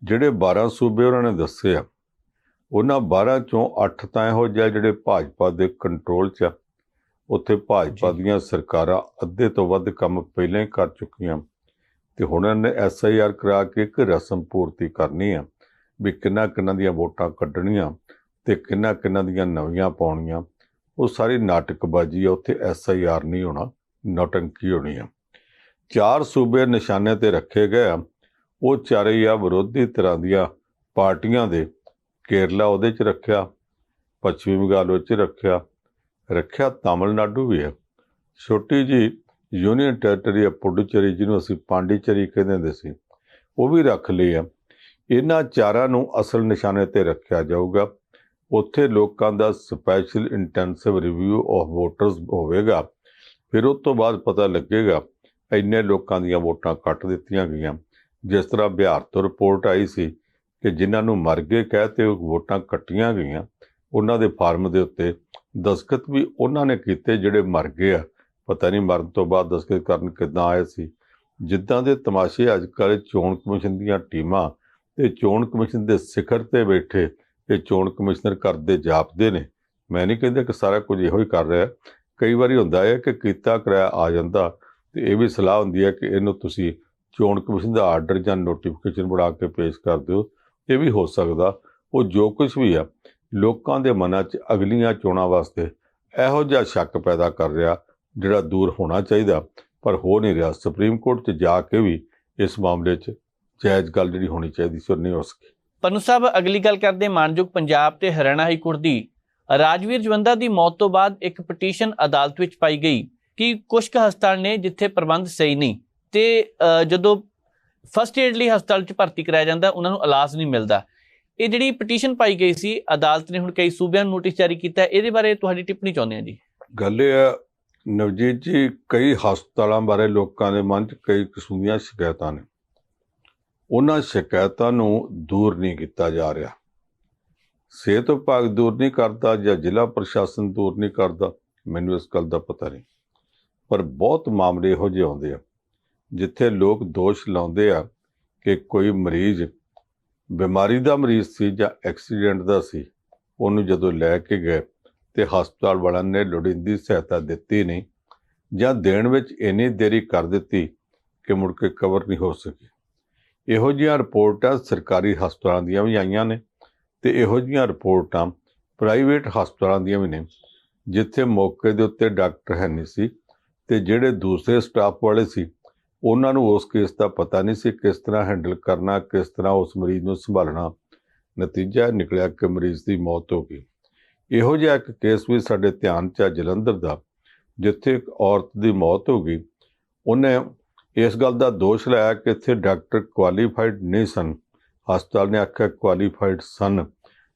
ਜਿਹੜੇ 12 ਸੂਬੇ ਉਹਨਾਂ ਨੇ ਦੱਸੇ ਆ ਉਹਨਾਂ 12 ਚੋਂ 8 ਤਾਂ ਇਹੋ ਜਿਹੇ ਜਿਹੜੇ ਭਾਜਪਾ ਦੇ ਕੰਟਰੋਲ 'ਚ ਆ। ਉੱਥੇ ਭਾਜਪਾ। ਦੀਆਂ ਸਰਕਾਰਾਂ ਅੱਧੇ ਤੋਂ ਵੱਧ ਕੰਮ ਪਹਿਲਾਂ ਹੀ ਕਰ ਚੁੱਕੀਆਂ। ਤੇ ਹੁਣ ਇਹਨਾਂ ਨੇ ਐਸਆਈਆਰ ਕਰਾ ਕੇ ਇੱਕ ਰਸਮ ਪੂਰਤੀ ਕਰਨੀ ਆ ਵੀ ਕਿੰਨਾ ਕਿੰਨਾ ਦੀਆਂ ਵੋਟਾਂ ਕੱਢਣੀਆਂ ਤੇ ਕਿੰਨਾ ਕਿੰਨਾ ਦੀਆਂ ਨਵੀਆਂ ਪਾਉਣੀਆਂ। ਉਹ ਸਾਰੀ ਨਾਟਕਬਾਜ਼ੀ ਆ ਉੱਥੇ ਐਸਆਈਆਰ ਨਹੀਂ ਹੋਣਾ ਨੌਟੰਕੀ ਹੋਣੀ ਆ। ਚਾਰ ਸੂਬੇ ਨਿਸ਼ਾਨੇ ਤੇ ਰੱਖੇ ਗਏ ਆ। ਉਹ ਚਾਰੇ ਆ ਵਿਰੋਧੀ ਤਰ੍ਹਾਂ ਦੀਆਂ ਪਾਰਟੀਆਂ ਦੇ। ਕੇਰਲਾ ਉਹਦੇ 'ਚ ਰੱਖਿਆ ਪੱਛਮੀ ਬੰਗਾਲ ਵਿੱਚ ਰੱਖਿਆ ਰੱਖਿਆ ਤਾਮਿਲਨਾਡੂ ਵੀ ਹੈ। ਛੋਟੀ ਜੀ ਯੂਨੀਅਨ ਟੈਰੀਟਰੀ ਆ ਪੁਡੂਚੇਰੀ ਜਿਹਨੂੰ ਅਸੀਂ ਪਾਂਡੀਚੇਰੀ ਕਹਿੰਦੇ ਹੁੰਦੇ ਸੀ, ਉਹ ਵੀ ਰੱਖ ਲਈ ਆ ਇਹਨਾਂ ਚਾਰਾਂ ਨੂੰ ਅਸਲ ਨਿਸ਼ਾਨੇ ਤੇ ਰੱਖਿਆ ਜਾਊਗਾ। ਉੱਥੇ ਲੋਕਾਂ ਦਾ special intensive review of voters ਹੋਵੇਗਾ। ਫਿਰ ਉਸ ਤੋਂ ਬਾਅਦ ਪਤਾ ਲੱਗੇਗਾ, ਇੰਨੇ ਲੋਕਾਂ ਦੀਆਂ ਵੋਟਾਂ ਕੱਟ ਦਿੱਤੀਆਂ ਗਈਆਂ। ਜਿਸ ਤਰ੍ਹਾਂ ਬਿਹਾਰ ਤੋਂ ਰਿਪੋਰਟ ਆਈ ਸੀ ਕਿ ਜਿਨ੍ਹਾਂ ਨੂੰ ਮਰ ਗਏ ਕਹਿ ਤੇ ਵੋਟਾਂ ਕੱਟੀਆਂ ਗਈਆਂ, ਉਹਨਾਂ ਦੇ ਫਾਰਮ ਦੇ ਉੱਤੇ ਦਸਖਤ ਵੀ ਉਹਨਾਂ ਨੇ ਕੀਤੇ ਜਿਹੜੇ ਮਰ ਗਏ ਆ। ਪਤਾ ਨਹੀਂ ਮਰਨ ਤੋਂ ਬਾਅਦ ਦਸਖਤ ਕਰਨ ਕਿੱਦਾਂ ਆਏ ਸੀ। ਜਿੱਦਾਂ ਦੇ ਤਮਾਸ਼ੇ ਅੱਜ ਕੱਲ੍ਹ ਚੋਣ ਕਮਿਸ਼ਨ ਦੀਆਂ ਟੀਮਾਂ ਤੇ ਚੋਣ ਕਮਿਸ਼ਨ ਦੇ ਸਿਖਰ ਤੇ ਬੈਠੇ ਇਹ ਚੋਣ ਕਮਿਸ਼ਨਰ ਕਰਦੇ ਜਾਪਦੇ ਨੇ। ਮੈਂ ਨਹੀਂ ਕਹਿੰਦਾ ਕਿ ਸਾਰਾ ਕੁਝ ਇਹੋ ਹੀ ਕਰ ਰਿਹਾ। ਕਈ ਵਾਰੀ ਹੁੰਦਾ ਹੈ ਕਿ ਕੀਤਾ ਕਰਾਇਆ ਆ ਜਾਂਦਾ ਤੇ ਇਹ ਵੀ ਸਲਾਹ ਹੁੰਦੀ ਹੈ ਕਿ ਇਹਨੂੰ ਤੁਸੀਂ ਚੋਣ ਕਮਿਸ਼ਨ ਦਾ ਆਰਡਰ ਜਾਂ ਨੋਟੀਫਿਕੇਸ਼ਨ ਬਣਾ ਕੇ ਪੇਸ਼ ਕਰ ਦਿਓ। ਇਹ ਵੀ ਹੋ ਸਕਦਾ। ਉਹ ਜੋ ਕੁਝ ਵੀ ਆ ਲੋਕਾਂ ਦੇ ਮਨਾਂ 'ਚ ਅਗਲੀਆਂ ਚੋਣਾਂ ਵਾਸਤੇ ਇਹੋ ਜਿਹਾ ਸ਼ੱਕ ਪੈਦਾ ਕਰ ਰਿਹਾ ਜਿਹੜਾ ਦੂਰ ਹੋਣਾ ਚਾਹੀਦਾ, ਪਰ ਹੋ ਨਹੀਂ ਰਿਹਾ। ਸੁਪਰੀਮ ਕੋਰਟ 'ਚ ਜਾ ਕੇ ਵੀ ਇਸ ਮਾਮਲੇ 'ਚ ਜਾਇਜ਼ ਗੱਲ ਜਿਹੜੀ ਹੋਣੀ ਚਾਹੀਦੀ ਸੀ, ਉਹ ਨਹੀਂ ਹੋ ਸਕੀ। ਪੰਨੂ ਸਾਹਿਬ, ਅਗਲੀ ਗੱਲ ਕਰਦੇ ਮਾਨਯੋਗ ਪੰਜਾਬ ਤੇ ਹਰਿਆਣਾ ਹਾਈ ਕੋਰਟ ਦੀ ਰਾਜਵੀਰ ਜਵੰਦਾ ਦੀ ਮੌਤ ਤੋਂ ਬਾਅਦ ਇੱਕ ਪਟੀਸ਼ਨ ਅਦਾਲਤ ਵਿੱਚ ਪਾਈ ਗਈ ਕਿ ਕੁਝ ਕੁ ਹਸਪਤਾਲ ਨੇ ਜਿੱਥੇ ਪ੍ਰਬੰਧ ਸਹੀ ਨਹੀਂ ਤੇ ਜਦੋਂ ਫਸਟ ਏਡ ਲਈ ਹਸਪਤਾਲ 'ਚ ਭਰਤੀ ਕਰਾਇਆ ਜਾਂਦਾ, ਉਹਨਾਂ ਨੂੰ ਇਲਾਜ ਨਹੀਂ ਮਿਲਦਾ। ਇਹ ਜਿਹੜੀ ਪਟੀਸ਼ਨ ਪਾਈ ਗਈ ਸੀ, ਅਦਾਲਤ ਨੇ ਹੁਣ ਕਈ ਸੂਬਿਆਂ ਨੂੰ ਨੋਟਿਸ ਜਾਰੀ ਕੀਤਾ ਹੈ। ਇਹਦੇ ਬਾਰੇ ਤੁਹਾਡੀ ਟਿੱਪਣੀ ਚਾਹੁੰਦੇ ਹਾਂ ਜੀ? ਗੱਲ ਇਹ ਆ ਨਵਜੀਤ ਜੀ, ਕਈ ਹਸਪਤਾਲਾਂ ਬਾਰੇ ਲੋਕਾਂ ਦੇ ਮਨ 'ਚ ਕਈ ਕਿਸਮ ਦੀਆਂ ਸ਼ਿਕਾਇਤਾਂ ਨੇ। ਉਹਨਾਂ ਸ਼ਿਕਾਇਤਾਂ ਨੂੰ ਦੂਰ ਨਹੀਂ ਕੀਤਾ ਜਾ ਰਿਹਾ। ਸਿਹਤ ਵਿਭਾਗ ਦੂਰ ਨਹੀਂ ਕਰਦਾ ਜਾਂ ਜ਼ਿਲ੍ਹਾ ਪ੍ਰਸ਼ਾਸਨ ਦੂਰ ਨਹੀਂ ਕਰਦਾ, ਮੈਨੂੰ ਇਸ ਗੱਲ ਦਾ ਪਤਾ ਨਹੀਂ। ਪਰ ਬਹੁਤ ਮਾਮਲੇ ਇਹੋ ਜਿਹੇ ਆਉਂਦੇ ਆ, ਜਿੱਥੇ ਲੋਕ ਦੋਸ਼ ਲਾਉਂਦੇ ਆ ਕਿ ਕੋਈ ਮਰੀਜ਼ ਬਿਮਾਰੀ ਦਾ ਮਰੀਜ਼ ਸੀ ਜਾਂ ਐਕਸੀਡੈਂਟ ਦਾ ਸੀ, ਉਹਨੂੰ ਜਦੋਂ ਲੈ ਕੇ ਗਏ ਤੇ ਹਸਪਤਾਲ ਵਾਲਿਆਂ ਨੇ ਲੋੜੀਂਦੀ ਸਹਾਇਤਾ ਦਿੱਤੀ ਨਹੀਂ ਜਾਂ ਦੇਣ ਵਿੱਚ ਇੰਨੀ ਦੇਰੀ ਕਰ ਦਿੱਤੀ ਕਿ ਮੁੜ ਕੇ ਕਵਰ ਨਹੀਂ ਹੋ ਸਕੀ। ਇਹੋ ਜਿਹੀਆਂ ਰਿਪੋਰਟਾਂ ਸਰਕਾਰੀ ਹਸਪਤਾਲਾਂ ਦੀਆਂ ਵੀ ਆਈਆਂ ਨੇ ਤੇ ਇਹੋ ਜਿਹੀਆਂ ਰਿਪੋਰਟਾਂ ਪ੍ਰਾਈਵੇਟ ਹਸਪਤਾਲਾਂ ਦੀਆਂ ਵੀ ਨੇ, ਜਿੱਥੇ ਮੌਕੇ ਦੇ ਉੱਤੇ ਡਾਕਟਰ ਹੈ ਨਹੀਂ ਸੀ ਤੇ ਜਿਹੜੇ ਦੂਸਰੇ ਸਟਾਫ ਵਾਲੇ ਸੀ ਉਹਨਾਂ ਨੂੰ ਉਸ ਕੇਸ ਦਾ ਪਤਾ ਨਹੀਂ ਸੀ ਕਿਸ ਤਰ੍ਹਾਂ ਹੈਂਡਲ ਕਰਨਾ, ਕਿਸ ਤਰ੍ਹਾਂ ਉਸ ਮਰੀਜ਼ ਨੂੰ ਸੰਭਾਲਣਾ। ਨਤੀਜਾ ਨਿਕਲਿਆ ਕਿ ਮਰੀਜ਼ ਦੀ ਮੌਤ ਹੋ ਗਈ। ਇਹੋ ਜਿਹਾ ਇੱਕ ਕੇਸ ਵੀ ਸਾਡੇ ਧਿਆਨ 'ਚ ਆ ਜਲੰਧਰ ਦਾ, ਜਿੱਥੇ ਇੱਕ ਔਰਤ ਦੀ ਮੌਤ ਹੋ ਗਈ। ਉਹਨੇ ਇਸ ਗੱਲ ਦਾ ਦੋਸ਼ ਲਾਇਆ ਕਿ ਇੱਥੇ ਡਾਕਟਰ ਕੁਆਲੀਫਾਈਡ ਨਹੀਂ ਸਨ। ਹਸਪਤਾਲ ਨੇ ਆਖਿਆ, ਕੁਆਲੀਫਾਈਡ ਸਨ।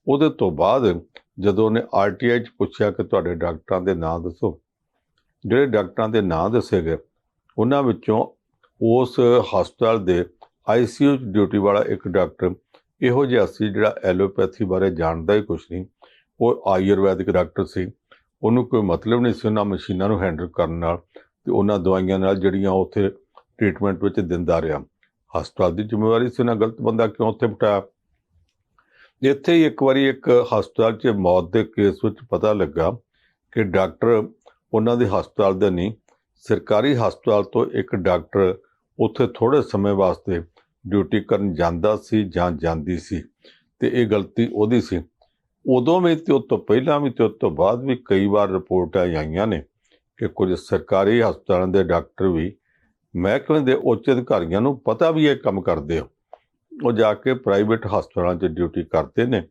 ਉਹਦੇ ਤੋਂ ਬਾਅਦ ਜਦੋਂ ਉਹਨੇ ਆਰਟੀਆਈ 'ਚ ਪੁੱਛਿਆ ਕਿ ਤੁਹਾਡੇ ਡਾਕਟਰਾਂ ਦੇ ਨਾਂ ਦੱਸੋ, ਜਿਹੜੇ ਡਾਕਟਰਾਂ ਦੇ ਨਾਂ ਦੱਸੇ ਗਏ, ਉਹਨਾਂ ਵਿੱਚੋਂ ਉਸ ਹਸਪਤਾਲ ਦੇ ਆਈਸੀਯੂ ਡਿਊਟੀ ਵਾਲਾ ਇੱਕ ਡਾਕਟਰ ਇਹੋ ਜਿਹਾ ਸੀ ਜਿਹੜਾ ਐਲੋਪੈਥੀ ਬਾਰੇ ਜਾਣਦਾ ਹੀ ਕੁਝ ਨਹੀਂ। ਉਹ ਆਯੁਰਵੈਦਿਕ ਡਾਕਟਰ ਸੀ। ਉਹਨੂੰ ਕੋਈ ਮਤਲਬ ਨਹੀਂ ਸੀ ਉਹਨਾਂ ਮਸ਼ੀਨਾਂ ਨੂੰ ਹੈਂਡਲ ਕਰਨ ਨਾਲ ਤੇ ਉਹਨਾਂ ਦਵਾਈਆਂ ਨਾਲ ਜਿਹੜੀਆਂ ਉਹ ਉੱਥੇ ਟ੍ਰੀਟਮੈਂਟ ਵਿੱਚ ਦਿੰਦਾ ਰਿਹਾ। ਹਸਪਤਾਲ ਦੀ ਜ਼ਿੰਮੇਵਾਰੀ ਸੀ ਉਹਨਾਂ ਗਲਤ ਬੰਦਾ ਕਿਉਂ ਉੱਥੇ ਬਿਠਾਇਆ? ਇੱਥੇ ਹੀ ਇੱਕ ਵਾਰੀ ਇੱਕ ਹਸਪਤਾਲ 'ਚ ਮੌਤ ਦੇ ਕੇਸ ਵਿੱਚ ਪਤਾ ਲੱਗਾ ਕਿ ਡਾਕਟਰ ਉਹਨਾਂ ਦੇ ਹਸਪਤਾਲ ਦਾ ਨਹੀਂ, ਸਰਕਾਰੀ ਹਸਪਤਾਲ ਤੋਂ ਇੱਕ ਡਾਕਟਰ ਉੱਥੇ ਥੋੜੇ ਸਮੇਂ ਵਾਸਤੇ ਡਿਊਟੀ ਕਰਨ ਜਾਂਦਾ ਸੀ ਜਾਂ ਜਾਂਦੀ ਸੀ ਤੇ ਇਹ ਗਲਤੀ ਉਹਦੀ ਸੀ। ਉਦੋਂ ਵੀ ਤੇ ਉਸ ਤੋਂ ਪਹਿਲਾਂ ਵੀ ਤੇ ਉਸ ਤੋਂ ਬਾਅਦ ਵੀ ਕਈ ਵਾਰ ਰਿਪੋਰਟਾਂ ਆਈਆਂ ਨੇ ਕਿ ਕੁਝ ਸਰਕਾਰੀ ਹਸਪਤਾਲਾਂ ਦੇ ਡਾਕਟਰ ਵੀ ਮਹਿਕਮੇ ਦੇ ਉੱਚ ਅਧਿਕਾਰੀਆਂ ਨੂੰ ਪਤਾ ਵੀ ਇਹ ਕੰਮ ਕਰਦੇ ਹੋ ਉਹ ਜਾ ਕੇ ਪ੍ਰਾਈਵੇਟ ਹਸਪਤਾਲਾਂ 'ਚ ਡਿਊਟੀ ਕਰਦੇ ਨੇ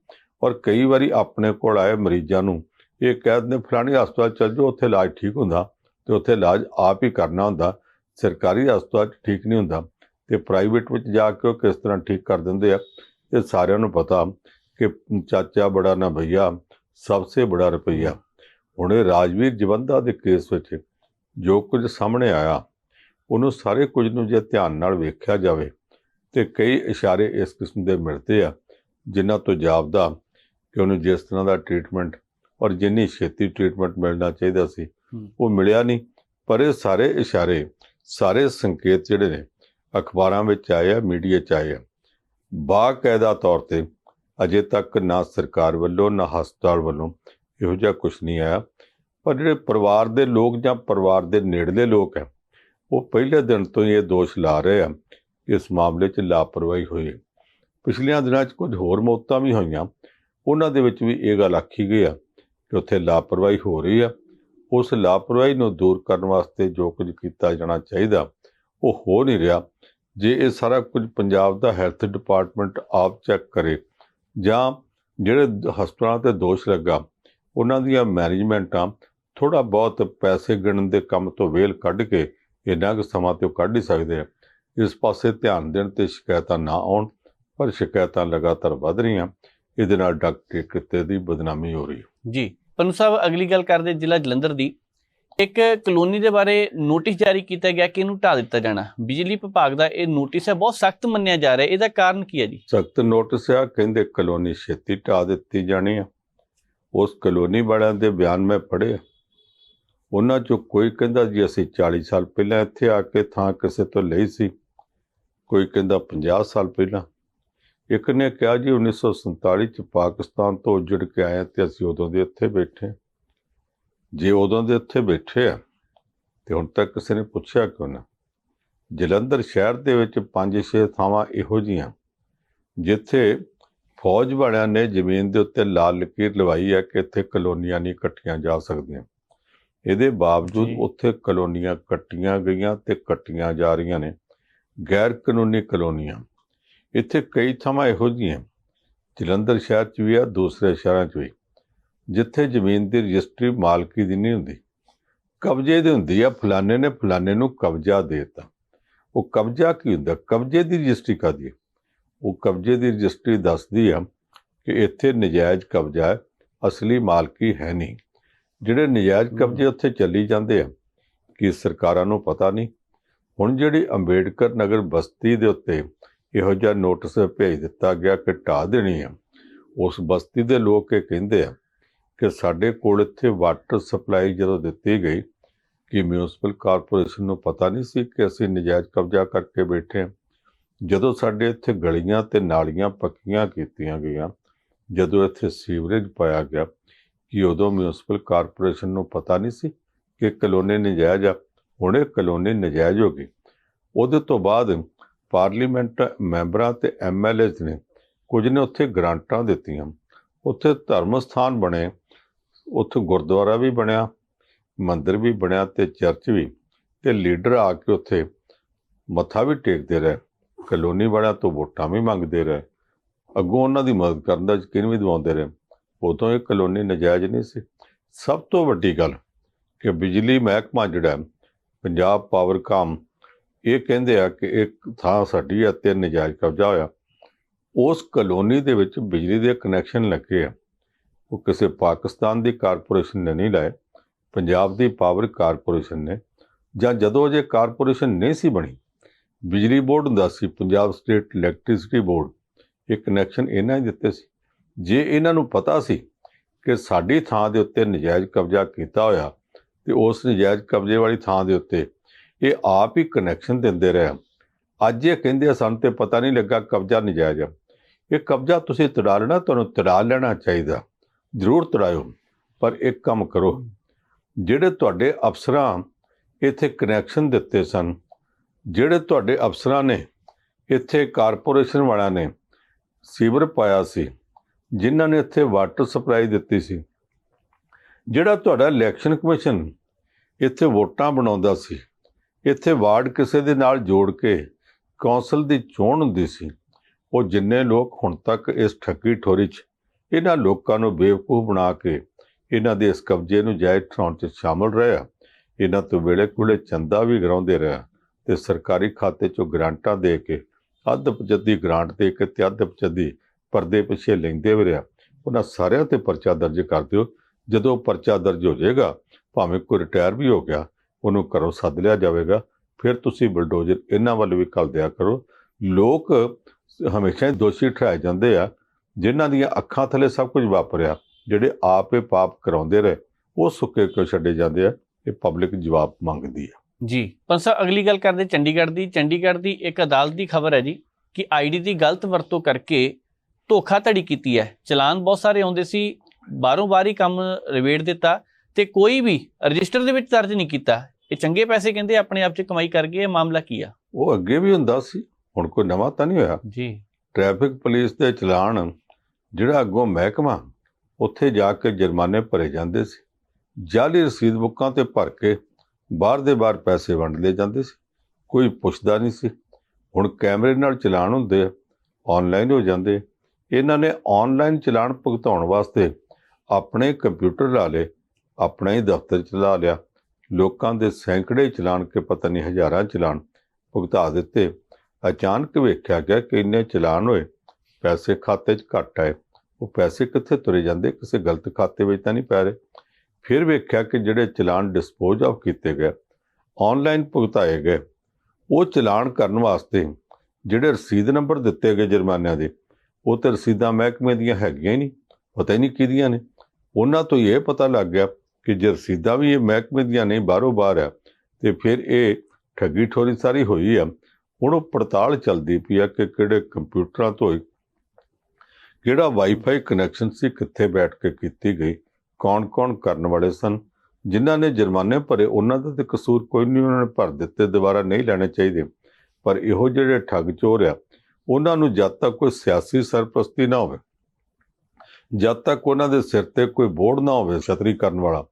ਔਰ ਕਈ ਵਾਰੀ ਆਪਣੇ ਕੋਲ ਆਏ ਮਰੀਜ਼ਾਂ ਨੂੰ ਇਹ ਕਹਿ ਦਿੰਦੇ, ਫਲਾਣੀ ਹਸਪਤਾਲ ਚੱਲ ਜਾਓ, ਉੱਥੇ ਇਲਾਜ ਠੀਕ ਹੁੰਦਾ ਤੇ ਉੱਥੇ ਇਲਾਜ ਆਪ ਹੀ ਕਰਨਾ ਹੁੰਦਾ। ਸਰਕਾਰੀ ਹਸਪਤਾਲ 'ਚ ਠੀਕ ਨਹੀਂ ਹੁੰਦਾ ਤੇ ਪ੍ਰਾਈਵੇਟ ਵਿੱਚ ਜਾ ਕੇ ਉਹ ਕਿਸ ਤਰ੍ਹਾਂ ਠੀਕ ਕਰ ਦਿੰਦੇ ਆ ਇਹ ਸਾਰਿਆਂ ਨੂੰ ਪਤਾ ਕਿ ਚਾਚਾ ਬੜਾ ਨਾ ਭਈਆ ਸਭ ਸੇ ਬੜਾ ਰੁਪਈਆ ਹੁਣ ਇਹ ਰਾਜਵੀਰ ਜਵੰਦਾ ਦੇ ਕੇਸ ਵਿੱਚ ਜੋ ਕੁਝ ਸਾਹਮਣੇ ਆਇਆ ਉਹਨੂੰ ਸਾਰੇ ਕੁਝ ਨੂੰ ਜੇ ਧਿਆਨ ਨਾਲ ਵੇਖਿਆ ਜਾਵੇ ਤੇ ਕਈ ਇਸ਼ਾਰੇ ਇਸ ਕਿਸਮ ਦੇ ਮਿਲਦੇ ਆ ਜਿਨ੍ਹਾਂ ਤੋਂ ਜਾਪਦਾ ਕਿ ਉਹਨੂੰ ਜਿਸ ਤਰ੍ਹਾਂ ਦਾ ਟ੍ਰੀਟਮੈਂਟ ਔਰ ਜਿੰਨੀ ਛੇਤੀ ਟ੍ਰੀਟਮੈਂਟ ਮਿਲਣਾ ਚਾਹੀਦਾ ਸੀ। ਉਹ ਮਿਲਿਆ ਨਹੀਂ ਪਰ ਇਹ ਸਾਰੇ ਇਸ਼ਾਰੇ ਸਾਰੇ ਸੰਕੇਤ ਜਿਹੜੇ ਨੇ, ਅਖਬਾਰਾਂ ਵਿੱਚ ਆਏ ਆ, ਮੀਡੀਆ 'ਚ ਆਏ ਆ। ਬਾਕਾਇਦਾ ਤੌਰ ਤੇ ਅਜੇ ਤੱਕ ਨਾ ਸਰਕਾਰ ਵੱਲੋਂ, ਨਾ ਹਸਪਤਾਲ ਵੱਲੋਂ ਇਹੋ ਜਿਹਾ ਕੁਝ ਨਹੀਂ ਆਇਆ। ਪਰ ਜਿਹੜੇ ਪਰਿਵਾਰ ਦੇ ਲੋਕ ਜਾਂ ਪਰਿਵਾਰ ਦੇ ਨੇੜਲੇ ਲੋਕ ਹੈ ਉਹ ਪਹਿਲੇ ਦਿਨ ਤੋਂ ਹੀ ਇਹ ਦੋਸ਼ ਲਾ ਰਹੇ ਆ, ਇਸ ਮਾਮਲੇ 'ਚ ਲਾਪਰਵਾਹੀ ਹੋਈ ਹੈ। ਪਿਛਲੀਆਂ ਦਿਨਾਂ 'ਚ ਕੁਝ ਹੋਰ ਮੌਤਾਂ ਵੀ ਹੋਈਆਂ, ਉਹਨਾਂ ਦੇ ਵਿੱਚ ਵੀ ਇਹ ਗੱਲ ਆਖੀ ਗਈ ਆ ਕਿ ਉੱਥੇ ਲਾਪਰਵਾਹੀ ਹੋ ਰਹੀ ਆ। ਉਸ ਲਾਪਰਵਾਹੀ ਨੂੰ ਦੂਰ ਕਰਨ ਵਾਸਤੇ ਜੋ ਕੁਝ ਕੀਤਾ ਜਾਣਾ ਚਾਹੀਦਾ, ਉਹ ਹੋ ਨਹੀਂ ਰਿਹਾ। ਜੇ ਇਹ ਸਾਰਾ ਕੁਝ ਪੰਜਾਬ ਦਾ ਹੈਲਥ ਡਿਪਾਰਟਮੈਂਟ ਆਪ ਚੈੱਕ ਕਰੇ ਜਾਂ ਜਿਹੜੇ ਹਸਪਤਾਲਾਂ ਤੇ ਦੋਸ਼ ਲੱਗਾ, ਉਹਨਾਂ ਦੀਆਂ ਮੈਨੇਜਮੈਂਟਾਂ ਥੋੜਾ ਬਹੁਤ ਪੈਸੇ ਗਿਣਨ ਦੇ ਕੰਮ ਤੋਂ ਵੇਲ ਕੱਢ ਕੇ ਇੰਨਾ ਕੁ ਸਮਾਂ ਤੇ ਉਹ ਕੱਢ ਹੀ ਸਕਦੇ ਆ। ਇਸ ਪਾਸੇ ਧਿਆਨ ਦੇਣ ਤੇ ਸ਼ਿਕਾਇਤਾਂ ਨਾ ਆਉਣ, ਪਰ ਸ਼ਿਕਾਇਤਾਂ ਲਗਾਤਾਰ ਵਧ ਰਹੀਆਂ। ਇਹਦੇ ਨਾਲ ਡਾਕਟਰੀ ਕਿੱਤੇ ਦੀ ਬਦਨਾਮੀ ਹੋ ਰਹੀ ਹੈ। ਜੀ ਪੰਨੂ ਸਾਹਿਬ ਅਗਲੀ ਗੱਲ ਕਰਦੇ ਜ਼ਿਲ੍ਹਾ ਜਲੰਧਰ ਦੀ। ਇੱਕ ਕਲੋਨੀ ਦੇ ਬਾਰੇ ਨੋਟਿਸ ਜਾਰੀ ਕੀਤਾ ਗਿਆ ਕਿ ਇਹਨੂੰ ਢਾ ਦਿੱਤਾ ਜਾਣਾ। ਬਿਜਲੀ ਵਿਭਾਗ ਦਾ ਇਹ ਨੋਟਿਸ ਹੈ, ਬਹੁਤ ਸਖਤ ਮੰਨਿਆ ਜਾ ਰਿਹਾ। ਇਹਦਾ ਕਾਰਨ ਕੀ ਹੈ ਜੀ? ਸਖਤ ਨੋਟਿਸ ਆ, ਕਹਿੰਦੇ ਕਲੋਨੀ ਛੇਤੀ ਢਾਹ ਦਿੱਤੀ ਜਾਣੀ ਆ। ਉਸ ਕਲੋਨੀ ਵਾਲਿਆਂ ਦੇ ਬਿਆਨ ਮੈਂ ਪੜ੍ਹੇ ਆ। ਉਹਨਾਂ ਚੋਂ ਕੋਈ ਕਹਿੰਦਾ ਜੀ, ਅਸੀਂ 40 ਸਾਲ ਪਹਿਲਾਂ ਇੱਥੇ ਆ ਕੇ ਥਾਂ ਕਿਸੇ ਤੋਂ ਲਈ ਸੀ। ਕੋਈ ਕਹਿੰਦਾ 50 ਸਾਲ ਪਹਿਲਾਂ। ਇੱਕ ਨੇ ਕਿਹਾ ਜੀ 1947 ਚ ਪਾਕਿਸਤਾਨ ਤੋਂ ਉੱਜੜ ਕੇ ਆਏ ਤੇ ਅਸੀਂ ਉਦੋਂ ਦੇ ਇੱਥੇ ਬੈਠੇ। ਜੇ ਉਦੋਂ ਦੇ ਇੱਥੇ ਬੈਠੇ ਆ ਤੇ ਹੁਣ ਤੱਕ ਕਿਸੇ ਨੇ ਪੁੱਛਿਆ ਕਿਉਂ ਨਾ? ਜਲੰਧਰ ਸ਼ਹਿਰ ਦੇ ਵਿੱਚ 5-6 ਥਾਵਾਂ ਇਹੋ ਜਿਹੀਆਂ। ਜਿੱਥੇ ਫੌਜ ਵਾਲਿਆਂ ਨੇ ਜ਼ਮੀਨ ਦੇ ਉੱਤੇ ਲਾਲ ਲਕੀਰ ਲਵਾਈ ਹੈ ਕਿ ਇੱਥੇ ਕਲੋਨੀਆਂ ਨਹੀਂ ਕੱਟੀਆਂ ਜਾ ਸਕਦੀਆਂ। ਇਹਦੇ ਬਾਵਜੂਦ। ਉੱਥੇ ਕਲੋਨੀਆਂ ਕੱਟੀਆਂ ਗਈਆਂ ਤੇ ਕੱਟੀਆਂ ਜਾ ਰਹੀਆਂ ਨੇ। ਗੈਰ ਕਾਨੂੰਨੀ ਕਲੋਨੀਆਂ। ਇੱਥੇ ਕਈ ਥਾਵਾਂ ਇਹੋ ਜਿਹੀਆਂ ਜਲੰਧਰ ਸ਼ਹਿਰ 'ਚ ਵੀ ਆ ਦੂਸਰੇ ਸ਼ਹਿਰਾਂ 'ਚ ਵੀ। ਜਿੱਥੇ ਜ਼ਮੀਨ ਦੀ ਰਜਿਸਟਰੀ ਮਾਲਕੀ ਦੀ ਨਹੀਂ ਹੁੰਦੀ। ਕਬਜ਼ੇ ਦੀ ਹੁੰਦੀ ਆ ਫਲਾਣੇ ਨੇ ਫਲਾਣੇ ਨੂੰ ਕਬਜ਼ਾ ਦੇ ਦਿੱਤਾ। ਉਹ ਕਬਜ਼ਾ ਕੀ ਹੁੰਦਾ? ਕਬਜ਼ੇ ਦੀ ਰਜਿਸਟਰੀ ਕਾਦੀ ਹੈ ਉਹ ਕਬਜ਼ੇ ਦੀ ਰਜਿਸਟਰੀ ਦੱਸਦੀ ਆ ਕਿ ਇੱਥੇ ਨਜਾਇਜ਼ ਕਬਜ਼ਾ ਹੈ ਅਸਲੀ ਮਾਲਕੀ ਹੈ ਨਹੀਂ। ਜਿਹੜੇ ਨਜਾਇਜ਼। ਕਬਜ਼ੇ ਉੱਥੇ ਚੱਲੀ ਜਾਂਦੇ ਆ ਕਿ ਸਰਕਾਰਾਂ ਨੂੰ ਪਤਾ ਨਹੀਂ? ਹੁਣ ਜਿਹੜੀ ਅੰਬੇਡਕਰ ਨਗਰ ਬਸਤੀ ਦੇ ਉੱਤੇ ਇਹੋ ਜਿਹਾ ਨੋਟਿਸ ਭੇਜ ਦਿੱਤਾ ਗਿਆ ਕਿ ਢਾਹ ਦੇਣੀ ਆ। ਉਸ ਬਸਤੀ ਦੇ ਲੋਕ ਇਹ ਕਹਿੰਦੇ ਆ ਕਿ ਸਾਡੇ ਕੋਲ ਇੱਥੇ ਵਾਟਰ ਸਪਲਾਈ ਜਦੋਂ ਦਿੱਤੀ ਗਈ ਕਿ ਮਿਊਨਿਸਪਲ ਕਾਰਪੋਰੇਸ਼ਨ ਨੂੰ ਪਤਾ ਨਹੀਂ ਸੀ ਕਿ ਅਸੀਂ ਨਜਾਇਜ਼ ਕਬਜ਼ਾ ਕਰਕੇ ਬੈਠੇ ਹਾਂ ਜਦੋਂ ਸਾਡੇ ਇੱਥੇ ਗਲੀਆਂ ਤੇ ਨਾਲੀਆਂ ਪੱਕੀਆਂ ਕੀਤੀਆਂ ਗਈਆਂ, ਜਦੋਂ ਇੱਥੇ ਸੀਵਰੇਜ ਪਾਇਆ ਗਿਆ, ਕਿ ਉਦੋਂ ਮਿਊਨਿਸਪਲ ਕਾਰਪੋਰੇਸ਼ਨ ਨੂੰ ਪਤਾ ਨਹੀਂ ਸੀ ਕਿ ਕਲੋਨੀ ਨਜਾਇਜ਼ ਆ? ਹੁਣ ਇਹ ਕਲੋਨੀ ਨਜਾਇਜ਼ ਹੋ ਗਈ। ਉਹਦੇ ਤੋਂ ਬਾਅਦ ਪਾਰਲੀਮੈਂਟ ਮੈਂਬਰਾਂ ਤੇ ਐਮਐਲਏਜ਼ ਨੇ ਕੁਝ ਨੇ ਉੱਥੇ ਗ੍ਰਾਂਟਾਂ ਦਿੱਤੀਆਂ। ਉੱਥੇ ਧਰਮ ਸਥਾਨ ਬਣੇ, ਉੱਥੇ ਗੁਰਦੁਆਰਾ ਵੀ ਬਣਿਆ, ਮੰਦਿਰ ਵੀ ਬਣਿਆ ਤੇ ਚਰਚ ਵੀ ਤੇ ਲੀਡਰ ਆ ਕੇ ਉੱਥੇ ਮੱਥਾ ਵੀ ਟੇਕਦੇ ਰਹੇ। ਕਲੋਨੀ ਵਾਲਿਆਂ ਤੋਂ ਵੋਟਾਂ ਵੀ ਮੰਗਦੇ ਰਹੇ। ਅੱਗੋਂ ਉਹਨਾਂ ਦੀ ਮਦਦ ਕਰਨ ਦਾ ਯਕੀਨ ਵੀ ਦਿਵਾਉਂਦੇ ਰਹੇ। ਉਦੋਂ ਇਹ ਕਲੋਨੀ ਨਜਾਇਜ਼ ਨਹੀਂ ਸੀ। ਸਭ ਤੋਂ ਵੱਡੀ ਗੱਲ ਕਿ ਬਿਜਲੀ ਮਹਿਕਮਾ ਜਿਹੜਾ ਪੰਜਾਬ ਪਾਵਰਕਾਮ ਇਹ ਕਹਿੰਦੇ ਆ ਕਿ ਇੱਕ ਥਾਂ ਸਾਡੀ ਆ ਤੇ ਨਜਾਇਜ਼ ਕਬਜ਼ਾ ਹੋਇਆ। ਉਸ ਕਲੋਨੀ ਦੇ ਵਿੱਚ ਬਿਜਲੀ ਦੇ ਕਨੈਕਸ਼ਨ ਲੱਗੇ ਆ। ਉਹ ਕਿਸੇ ਪਾਕਿਸਤਾਨ ਦੀ ਕਾਰਪੋਰੇਸ਼ਨ ਨੇ ਨਹੀਂ ਲਾਏ। ਪੰਜਾਬ ਦੀ ਪਾਵਰ ਕਾਰਪੋਰੇਸ਼ਨ ਨੇ। ਜਾਂ ਜਦੋਂ ਜੇ ਕਾਰਪੋਰੇਸ਼ਨ ਨਹੀਂ ਸੀ ਬਣੀ, ਬਿਜਲੀ ਬੋਰਡ ਹੁੰਦਾ ਸੀ, ਪੰਜਾਬ ਸਟੇਟ ਇਲੈਕਟ੍ਰਿਸਿਟੀ ਬੋਰਡ ਇਹ ਕਨੈਕਸ਼ਨ ਇਹਨਾਂ ਹੀ ਦਿੱਤੇ ਸੀ। ਜੇ ਇਹਨਾਂ ਨੂੰ ਪਤਾ ਸੀ ਕਿ ਸਾਡੀ ਥਾਂ ਦੇ ਉੱਤੇ ਨਜਾਇਜ਼ ਕਬਜ਼ਾ ਕੀਤਾ ਹੋਇਆ ਤੇ ਉਸ ਨਜਾਇਜ਼ ਕਬਜ਼ੇ ਵਾਲੀ ਥਾਂ ਦੇ ਉੱਤੇ ਇਹ ਆਪ ਹੀ ਕਨੈਕਸ਼ਨ ਦਿੰਦੇ ਰਹੇ ਅੱਜ ਇਹ ਕਹਿੰਦੇ ਆ, ਸਾਨੂੰ ਤੇ ਪਤਾ ਨਹੀਂ ਲੱਗਾ ਕਬਜ਼ਾ ਨਜਾਇਜ਼ ਆ। ਇਹ ਕਬਜ਼ਾ ਤੁਸੀਂ ਤੜਾ ਲੈਣਾ, ਤੁਹਾਨੂੰ ਤੜਾ ਲੈਣਾ ਚਾਹੀਦਾ। ਜ਼ਰੂਰ ਤੜਾਇਓ, ਪਰ ਇੱਕ ਕੰਮ ਕਰੋ। ਜਿਹੜੇ ਤੁਹਾਡੇ ਅਫਸਰਾਂ ਇੱਥੇ ਕਨੈਕਸ਼ਨ ਦਿੱਤੇ ਸਨ, ਜਿਹੜੇ ਤੁਹਾਡੇ ਅਫਸਰਾਂ ਨੇ ਇੱਥੇ ਕਾਰਪੋਰੇਸ਼ਨ ਵਾਲਿਆਂ ਨੇ ਸੀਵਰ ਪਾਇਆ ਸੀ, ਜਿਨ੍ਹਾਂ ਨੇ ਇੱਥੇ ਵਾਟਰ ਸਪਲਾਈ ਦਿੱਤੀ ਸੀ, ਜਿਹੜਾ ਤੁਹਾਡਾ ਇਲੈਕਸ਼ਨ ਕਮਿਸ਼ਨ ਇੱਥੇ ਵੋਟਾਂ ਬਣਾਉਂਦਾ ਸੀ ਇੱਥੇ ਵਾਰਡ ਕਿਸੇ ਦੇ ਨਾਲ ਜੋੜ ਕੇ ਕੌਂਸਲ ਦੀ ਚੋਣ ਹੁੰਦੀ ਸੀ। ਉਹ ਜਿੰਨੇ ਲੋਕ ਹੁਣ ਤੱਕ ਇਸ ਠੱਗੀ ਠੋਰੀ 'ਚ ਇਹਨਾਂ ਲੋਕਾਂ ਨੂੰ ਬੇਵਕੂਫ ਬਣਾ ਕੇ ਇਹਨਾਂ ਦੇ ਇਸ ਕਬਜ਼ੇ ਨੂੰ ਜਾਇਜ਼ ਠਾਉਣ 'ਚ ਸ਼ਾਮਲ ਰਹੇ ਆ ਇਹਨਾਂ ਤੋਂ ਵੇਲੇ ਕੁਲੇ ਚੰਦਾ ਵੀ ਗਰਾਉਂਦੇ ਰਿਹਾ ਤੇ ਸਰਕਾਰੀ ਖਾਤੇ 'ਚੋਂ ਗ੍ਰਾਂਟਾਂ ਦੇ ਕੇ ਅੱਧ ਪਜੱਦੀ ਗ੍ਰਾਂਟ ਦੇ ਕੇ ਤੇ ਅੱਧ ਪਜੱਦੀ ਪਰਦੇ ਪਿੱਛੇ ਲੈਂਦੇ ਵੀ ਰਿਹਾ। ਉਹਨਾਂ ਸਾਰਿਆਂ ਤੇ ਪਰਚਾ ਦਰਜ ਕਰ ਦਿਓ। ਜਦੋਂ ਪਰਚਾ ਦਰਜ ਹੋ ਜਾਏਗਾ, ਭਾਵੇਂ ਕੋਈ ਰਿਟਾਇਰ ਵੀ ਹੋ ਗਿਆ ਉਹਨੂੰ ਘਰੋਂ ਸੱਦ ਲਿਆ ਜਾਵੇਗਾ। ਫਿਰ ਤੁਸੀਂ ਬਲਡੋਜ਼ਰ ਇਹਨਾਂ ਵੱਲ ਵੀ ਘੱਲ ਦਿਆ ਕਰੋ। ਲੋਕ ਹਮੇਸ਼ਾ ਹੀ ਦੋਸ਼ੀ ਠਹਿਰਾਏ ਜਾਂਦੇ ਆ, ਜਿਨ੍ਹਾਂ ਦੀਆਂ ਅੱਖਾਂ ਥੱਲੇ ਸਭ ਕੁਝ ਵਾਪਰਿਆ। ਜਿਹੜੇ ਆਪੇ ਪਾਪ ਕਰਾਉਂਦੇ ਰਹੇ, ਉਹ ਸੁੱਕੇ ਕਿਉਂ ਛੱਡੇ ਜਾਂਦੇ ਆ? ਇਹ ਪਬਲਿਕ ਜਵਾਬ ਮੰਗਦੀ ਆ। ਜੀ ਪੰਸਾ ਅਗਲੀ ਗੱਲ ਕਰਦੇ ਚੰਡੀਗੜ੍ਹ ਦੀ। ਚੰਡੀਗੜ੍ਹ ਦੀ ਇੱਕ ਅਦਾਲਤ ਦੀ ਖਬਰ ਹੈ ਜੀ ਕਿ ਆਈਡੀ ਦੀ ਗਲਤ ਵਰਤੋਂ ਕਰਕੇ ਧੋਖਾਧੜੀ ਕੀਤੀ ਹੈ। ਚਲਾਨ ਬਹੁਤ ਸਾਰੇ ਆਉਂਦੇ ਸੀ, ਬਾਹਰੋਂ ਬਾਹਰ ਹੀ ਕੰਮ ਰਿਵੇੜ ਦਿੱਤਾ। ਤੇ ਕੋਈ ਵੀ ਰਜਿਸਟਰ ਦੇ ਵਿੱਚ ਦਰਜ ਨਹੀਂ ਕੀਤਾ ਇਹ ਚੰਗੇ ਪੈਸੇ ਕਹਿੰਦੇ ਆਪਣੇ ਆਪ 'ਚ ਕਮਾਈ ਕਰ ਗਏ ਇਹ ਮਾਮਲਾ ਕੀ ਆ? ਉਹ ਅੱਗੇ ਵੀ ਹੁੰਦਾ ਸੀ ਹੁਣ ਕੋਈ ਨਵਾਂ ਤਾਂ ਨਹੀਂ ਹੋਇਆ। ਜੀ। ਟ੍ਰੈਫਿਕ ਪੁਲਿਸ ਦੇ ਚਲਾਨ ਜਿਹੜਾ ਅੱਗੋਂ ਮਹਿਕਮਾ ਉੱਥੇ ਜਾ ਕੇ ਜੁਰਮਾਨੇ ਭਰੇ ਜਾਂਦੇ ਸੀ। ਜਾਲੀ ਰਸੀਦ ਬੁੱਕਾਂ ਤੇ ਭਰ ਕੇ ਬਾਹਰ ਦੇ ਬਾਹਰ ਪੈਸੇ ਵੰਡ ਲਏ ਜਾਂਦੇ ਸੀ। ਕੋਈ ਪੁੱਛਦਾ ਨਹੀਂ ਸੀ। ਹੁਣ ਕੈਮਰੇ ਨਾਲ ਚਲਾਨ ਹੁੰਦੇ ਆਨਲਾਈਨ ਹੋ ਜਾਂਦੇ। ਇਹਨਾਂ ਨੇ ਆਨਲਾਈਨ ਚਲਾਨ ਭੁਗਤਾਉਣ ਵਾਸਤੇ ਆਪਣੇ ਕੰਪਿਊਟਰ ਲਾ ਲਏ। ਆਪਣਾ ਹੀ ਦਫ਼ਤਰ ਚਲਾ ਲਿਆ। ਲੋਕਾਂ ਦੇ ਸੈਂਕੜੇ ਚਲਾਨ ਕੇ ਪਤਾ ਨਹੀਂ ਹਜ਼ਾਰਾਂ ਚਲਾਨ ਭੁਗਤਾ ਦਿੱਤੇ। ਅਚਾਨਕ ਵੇਖਿਆ ਗਿਆ ਕਿ ਇੰਨੇ ਚਲਾਨ ਹੋਏ, ਪੈਸੇ ਖਾਤੇ 'ਚ ਘੱਟ ਆਏ। ਉਹ ਪੈਸੇ ਕਿੱਥੇ ਤੁਰੇ ਜਾਂਦੇ? ਕਿਸੇ ਗਲਤ ਖਾਤੇ ਵਿੱਚ ਤਾਂ ਨਹੀਂ ਪੈ ਰਹੇ। ਫਿਰ ਵੇਖਿਆ ਕਿ ਜਿਹੜੇ ਚਲਾਨ ਡਿਸਪੋਜ਼ ਆਫ ਕੀਤੇ ਗਏ ਆਨਲਾਈਨ ਭੁਗਤਾਏ ਗਏ। ਉਹ ਚਲਾਨ ਕਰਨ ਵਾਸਤੇ ਜਿਹੜੇ ਰਸੀਦ ਨੰਬਰ ਦਿੱਤੇ ਗਏ ਜੁਰਮਾਨਿਆਂ ਦੇ, ਉਹ ਤੇ ਰਸੀਦਾਂ ਮਹਿਕਮੇ ਦੀਆਂ ਹੈਗੀਆਂ ਹੀ ਨਹੀਂ, ਪਤਾ ਹੀ ਨਹੀਂ ਕਿਹਦੀਆਂ ਨੇ। ਉਹਨਾਂ ਤੋਂ ਹੀ ਇਹ ਪਤਾ ਲੱਗ ਗਿਆ ਕਿ ਜੇ ਰਸੀਦਾਂ ਵੀ ਇਹ ਮਹਿਕਮੇ ਦੀਆਂ ਨਹੀਂ, ਬਾਹਰੋਂ ਬਾਹਰ ਆ ਤੇ ਫਿਰ ਇਹ ਠੱਗੀ ਠੋਰੀ ਸਾਰੀ ਹੋਈ ਆ। ਹੁਣ ਉਹ ਪੜਤਾਲ ਚੱਲਦੀ ਪਈ ਆ ਕਿ ਕਿਹੜੇ ਕੰਪਿਊਟਰਾਂ ਤੋਂ ਹੋਈ ਕਿਹੜਾ ਵਾਈਫਾਈ ਕਨੈਕਸ਼ਨ ਸੀ, ਕਿੱਥੇ ਬੈਠ ਕੇ ਕੀਤੀ ਗਈ, ਕੌਣ-ਕੌਣ ਕਰਨ ਵਾਲੇ ਸਨ, ਜਿਨ੍ਹਾਂ ਨੇ ਜੁਰਮਾਨੇ ਭਰੇ, ਉਹਨਾਂ ਦਾ ਤੇ ਕਸੂਰ ਕੋਈ ਨਹੀਂ, ਉਹਨਾਂ ਨੇ ਭਰ ਦਿੱਤੇ, ਦੁਬਾਰਾ ਨਹੀਂ ਲੈਣੇ ਚਾਹੀਦੇ। ਪਰ ਇਹੋ ਜਿਹੜੇ ਠੱਗ ਚੋਰ ਆ, ਉਹਨਾਂ ਨੂੰ ਜਦ ਤੱਕ ਕੋਈ ਸਿਆਸੀ ਸਰਪ੍ਰਸਤੀ ਨਾ ਹੋਵੇ, ਜਦ ਤੱਕ ਉਹਨਾਂ ਦੇ ਸਿਰ ਤੇ ਕੋਈ ਬੋਰਡ ਨਾ ਹੋਵੇ ਛਤਰੀ ਕਰਨ ਵਾਲਾ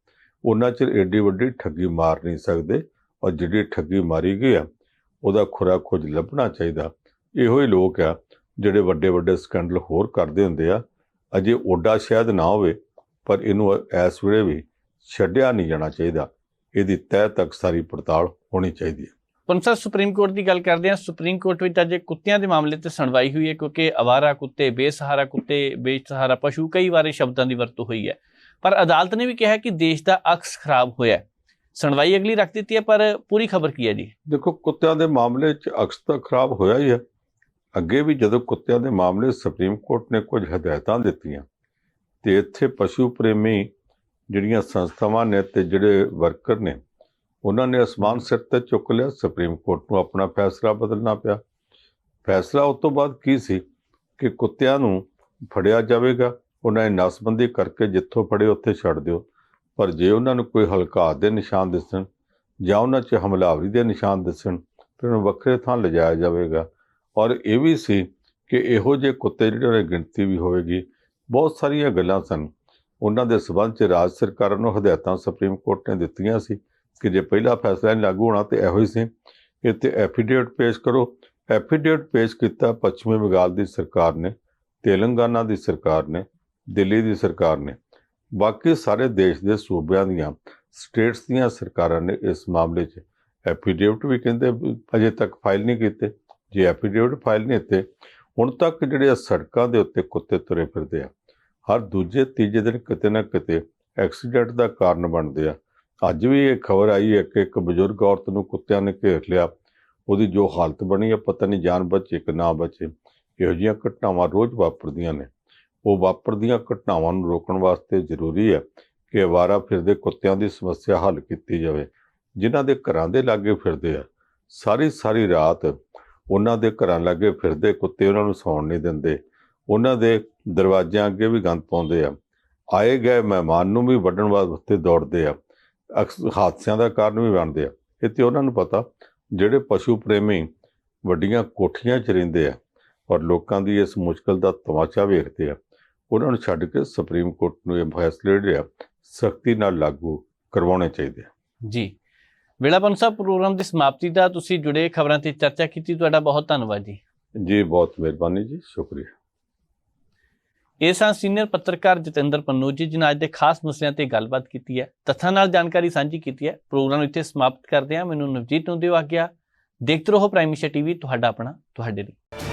ਉਹਨਾਂ ਚਿਰ ਏਡੀ ਵੱਡੀ ਠੱਗੀ ਮਾਰ ਨਹੀਂ ਸਕਦੇ ਔਰ ਜਿਹੜੀ ਠੱਗੀ ਮਾਰੀ ਗਈ ਆ, ਉਹਦਾ ਖੁਰਾ ਖੋਜ ਲੱਭਣਾ ਚਾਹੀਦਾ। ਇਹੋ ਹੀ ਲੋਕ ਆ ਜਿਹੜੇ ਵੱਡੇ ਵੱਡੇ ਸਕੈਂਡਲ ਹੋਰ ਕਰਦੇ ਹੁੰਦੇ ਆ। ਅਜੇ ਓਡਾ ਸ਼ਾਇਦ ਨਾ ਹੋਵੇ, ਪਰ ਇਹਨੂੰ ਇਸ ਵੇਲੇ ਵੀ ਛੱਡਿਆ ਨਹੀਂ ਜਾਣਾ ਚਾਹੀਦਾ। ਇਹਦੀ ਤਹਿ ਤੱਕ ਸਾਰੀ ਪੜਤਾਲ ਹੋਣੀ ਚਾਹੀਦੀ ਹੈ। ਪੰਜ ਸੁਪਰੀਮ ਕੋਰਟ ਦੀ ਗੱਲ ਕਰਦੇ ਹਾਂ। ਸੁਪਰੀਮ ਕੋਰਟ ਵਿੱਚ ਅੱਜ ਕੁੱਤਿਆਂ ਦੇ ਮਾਮਲੇ ਤੇ ਸੁਣਵਾਈ ਹੋਈ ਹੈ ਕਿਉਂਕਿ ਅਵਾਰਾ ਕੁੱਤੇ, ਬੇਸਹਾਰਾ ਕੁੱਤੇ, ਬੇਸਹਾਰਾ ਪਸ਼ੂ, ਕਈ ਵਾਰੇ ਸ਼ਬਦਾਂ ਦੀ ਵਰਤੋਂ ਹੋਈ ਹੈ। ਪਰ ਅਦਾਲਤ ਨੇ ਵੀ ਕਿਹਾ ਕਿ ਦੇਸ਼ ਦਾ ਅਕਸ ਖਰਾਬ ਹੋਇਆ ਸੁਣਵਾਈ ਅਗਲੀ ਰੱਖ ਦਿੱਤੀ ਹੈ, ਪਰ ਪੂਰੀ ਖਬਰ ਕੀ ਹੈ ਜੀ? ਦੇਖੋ, ਕੁੱਤਿਆਂ ਦੇ ਮਾਮਲੇ 'ਚ ਅਕਸ ਤਾਂ ਖਰਾਬ ਹੋਇਆ ਹੀ ਹੈ। ਅੱਗੇ ਵੀ ਜਦੋਂ ਕੁੱਤਿਆਂ ਦੇ ਮਾਮਲੇ ਸੁਪਰੀਮ ਕੋਰਟ ਨੇ ਕੁਝ ਹਦਾਇਤਾਂ ਦਿੱਤੀਆਂ, ਤੇ ਇੱਥੇ ਪਸ਼ੂ ਪ੍ਰੇਮੀ ਜਿਹੜੀਆਂ ਸੰਸਥਾਵਾਂ ਨੇ ਤੇ ਜਿਹੜੇ ਵਰਕਰ ਨੇ, ਉਹਨਾਂ ਨੇ ਅਸਮਾਨ ਸਿਰ ਤੇ ਚੁੱਕ ਲਿਆ, ਸੁਪਰੀਮ ਕੋਰਟ ਨੂੰ ਆਪਣਾ ਫੈਸਲਾ ਬਦਲਣਾ ਪਿਆ। ਫੈਸਲਾ ਉਸ ਤੋਂ ਬਾਅਦ ਕੀ ਸੀ? ਕਿ ਕੁੱਤਿਆਂ ਨੂੰ ਫੜਿਆ ਜਾਵੇਗਾ ਉਹਨਾਂ ਨੇ ਨਸਬੰਦੀ ਕਰਕੇ ਜਿੱਥੋਂ ਫੜੇ ਉੱਥੇ ਛੱਡ ਦਿਓ। ਪਰ ਜੇ ਉਹਨਾਂ ਨੂੰ ਕੋਈ ਹਲਕਾ ਦੇ ਨਿਸ਼ਾਨ ਦਿਸਣ ਜਾਂ ਉਹਨਾਂ 'ਚ ਹਮਲਾਵਰੀ ਦੇ ਨਿਸ਼ਾਨ ਦਿਸਣ, ਫਿਰ ਉਹਨੂੰ ਵੱਖਰੇ ਥਾਂ ਲਿਜਾਇਆ ਜਾਵੇਗਾ। ਔਰ ਇਹ ਵੀ ਸੀ ਕਿ ਇਹੋ ਜਿਹੇ ਕੁੱਤੇ ਜਿਹੜੇ ਉਹਨਾਂ ਦੀ ਗਿਣਤੀ ਵੀ ਹੋਵੇਗੀ, ਬਹੁਤ ਸਾਰੀਆਂ ਗੱਲਾਂ ਸਨ। ਉਹਨਾਂ ਦੇ ਸਬੰਧ 'ਚ ਰਾਜ ਸਰਕਾਰਾਂ ਨੂੰ ਹਦਾਇਤਾਂ ਸੁਪਰੀਮ ਕੋਰਟ ਨੇ ਦਿੱਤੀਆਂ ਸੀ ਕਿ ਜੇ ਪਹਿਲਾ ਫੈਸਲਾ ਨਹੀਂ ਲਾਗੂ ਹੋਣਾ ਤੇ ਇਹੋ ਹੀ ਸੀ ਕਿ ਤੇ ਐਫੀਡੇਵਿਟ ਪੇਸ਼ ਕਰੋ। ਐਫੀਡੇਵਿਟ ਪੇਸ਼ ਕੀਤਾ ਪੱਛਮੀ ਬੰਗਾਲ ਦੀ ਸਰਕਾਰ ਨੇ, ਤੇਲੰਗਾਨਾ ਦੀ ਸਰਕਾਰ ਨੇ। ਦਿੱਲੀ ਦੀ ਸਰਕਾਰ ਨੇ। ਬਾਕੀ ਸਾਰੇ ਦੇਸ਼ ਦੇ ਸੂਬਿਆਂ ਦੀਆਂ ਸਟੇਟਸ ਦੀਆਂ ਸਰਕਾਰਾਂ ਨੇ ਇਸ ਮਾਮਲੇ 'ਚ ਐਫੀਡੇਵਿਟ ਵੀ ਕਹਿੰਦੇ ਵੀ ਅਜੇ ਤੱਕ ਫਾਈਲ ਨਹੀਂ ਕੀਤੇ। ਜੇ ਐਫੀਡੇਵਿਟ ਫਾਈਲ ਨਹੀਂ ਕੀਤੇ ਹੁਣ ਤੱਕ ਜਿਹੜੇ ਆ ਸੜਕਾਂ ਦੇ ਉੱਤੇ ਕੁੱਤੇ ਤੁਰੇ ਫਿਰਦੇ ਆ, ਹਰ ਦੂਜੇ ਤੀਜੇ ਦਿਨ ਕਿਤੇ ਨਾ ਕਿਤੇ ਐਕਸੀਡੈਂਟ ਦਾ ਕਾਰਨ ਬਣਦੇ ਆ। ਅੱਜ ਵੀ ਇਹ ਖਬਰ ਆਈ ਹੈ ਕਿ ਇੱਕ ਬਜ਼ੁਰਗ ਔਰਤ ਨੂੰ ਕੁੱਤਿਆਂ ਨੇ ਘੇਰ ਲਿਆ। ਉਹਦੀ ਜੋ ਹਾਲਤ ਬਣੀ ਹੈ ਪਤਾ ਨਹੀਂ ਜਾਨ ਬਚੇ ਕਿ ਨਾ ਬਚੇ, ਇਹੋ ਜਿਹੀਆਂ ਘਟਨਾਵਾਂ ਰੋਜ਼ ਵਾਪਰਦੀਆਂ ਨੇ। ਉਹ ਵਾਪਰਦੀਆਂ ਘਟਨਾਵਾਂ ਨੂੰ ਰੋਕਣ ਵਾਸਤੇ ਜ਼ਰੂਰੀ ਹੈ ਕਿ ਅਵਾਰਾ ਫਿਰਦੇ ਕੁੱਤਿਆਂ ਦੀ ਸਮੱਸਿਆ ਹੱਲ ਕੀਤੀ ਜਾਵੇ, ਜਿਨ੍ਹਾਂ ਦੇ ਘਰਾਂ ਦੇ ਲਾਗੇ ਫਿਰਦੇ ਆ। ਸਾਰੀ ਸਾਰੀ ਰਾਤ ਉਹਨਾਂ ਦੇ ਘਰਾਂ ਲਾਗੇ ਫਿਰਦੇ ਕੁੱਤੇ ਉਹਨਾਂ ਨੂੰ ਸੌਣ ਨਹੀਂ ਦਿੰਦੇ। ਉਹਨਾਂ ਦੇ ਦਰਵਾਜ਼ਿਆਂ ਅੱਗੇ ਵੀ ਗੰਦ ਪਾਉਂਦੇ ਆ। ਆਏ ਗਏ ਮਹਿਮਾਨ ਨੂੰ ਵੀ ਵੱਢਣ ਵਾਸਤੇ ਦੌੜਦੇ ਆ। ਅਕਸ, ਹਾਦਸਿਆਂ ਦਾ ਕਾਰਨ ਵੀ ਬਣਦੇ ਆ। ਇਹ ਤੇ ਉਹਨਾਂ ਨੂੰ ਪਤਾ, ਜਿਹੜੇ ਪਸ਼ੂ ਪ੍ਰੇਮੀ ਵੱਡੀਆਂ ਕੋਠੀਆਂ 'ਚ ਰਹਿੰਦੇ ਆ ਔਰ ਲੋਕਾਂ ਦੀ ਇਸ ਮੁਸ਼ਕਲ ਦਾ ਤਮਾਸ਼ਾ ਵੇਖਦੇ ਆ। ਉਹਨਾਂ ਨੂੰ ਛੱਡ ਕੇ ਸੁਪਰੀਮ ਕੋਰਟ ਨੂੰ ਇਹ ਫੈਸਲੇ ਜਿਹੜੇ ਆ ਸਖਤੀ ਨਾਲ ਲਾਗੂ ਕਰਵਾਉਣੇ ਚਾਹੀਦੇ ਆ। ਜੀ। ਵੇਲਾ ਪੰਜ ਸਾਹਿਬ ਪ੍ਰੋਗਰਾਮ ਦੀ ਸਮਾਪਤੀ ਦਾ ਤੁਸੀਂ ਜੁੜੇ ਖਬਰਾਂ ਤੇ ਚਰਚਾ ਕੀਤੀ ਤੁਹਾਡਾ ਬਹੁਤ ਧੰਨਵਾਦ ਜੀ। ਜੀ ਬਹੁਤ ਮਿਹਰਬਾਨੀ ਜੀ ਸ਼ੁਕਰੀਆ। ਇਹ ਸਨ ਸੀਨੀਅਰ ਪੱਤਰਕਾਰ ਜਤਿੰਦਰ ਪੰਨੂ ਜੀ ਜਿਨ੍ਹਾਂ ਅੱਜ ਦੇ ਖਾਸ ਮਸਲਿਆਂ ਤੇ ਗੱਲਬਾਤ ਕੀਤੀ ਹੈ। ਤੱਥਾਂ ਨਾਲ ਜਾਣਕਾਰੀ ਸਾਂਝੀ ਕੀਤੀ ਹੈ। ਪ੍ਰੋਗਰਾਮ ਇੱਥੇ ਸਮਾਪਤ ਕਰਦੇ ਹਾਂ। ਮੈਨੂੰ ਨਵਜੀਤ ਨੂੰ ਦਿਓ ਆਗਿਆ। ਦੇਖਦੇ ਰਹੋ ਪ੍ਰਾਈਮ ਮਿਸ਼ਨ ਟੀਵੀ ਤੁਹਾਡਾ ਆਪਣਾ ਤੁਹਾਡੇ ਲਈ।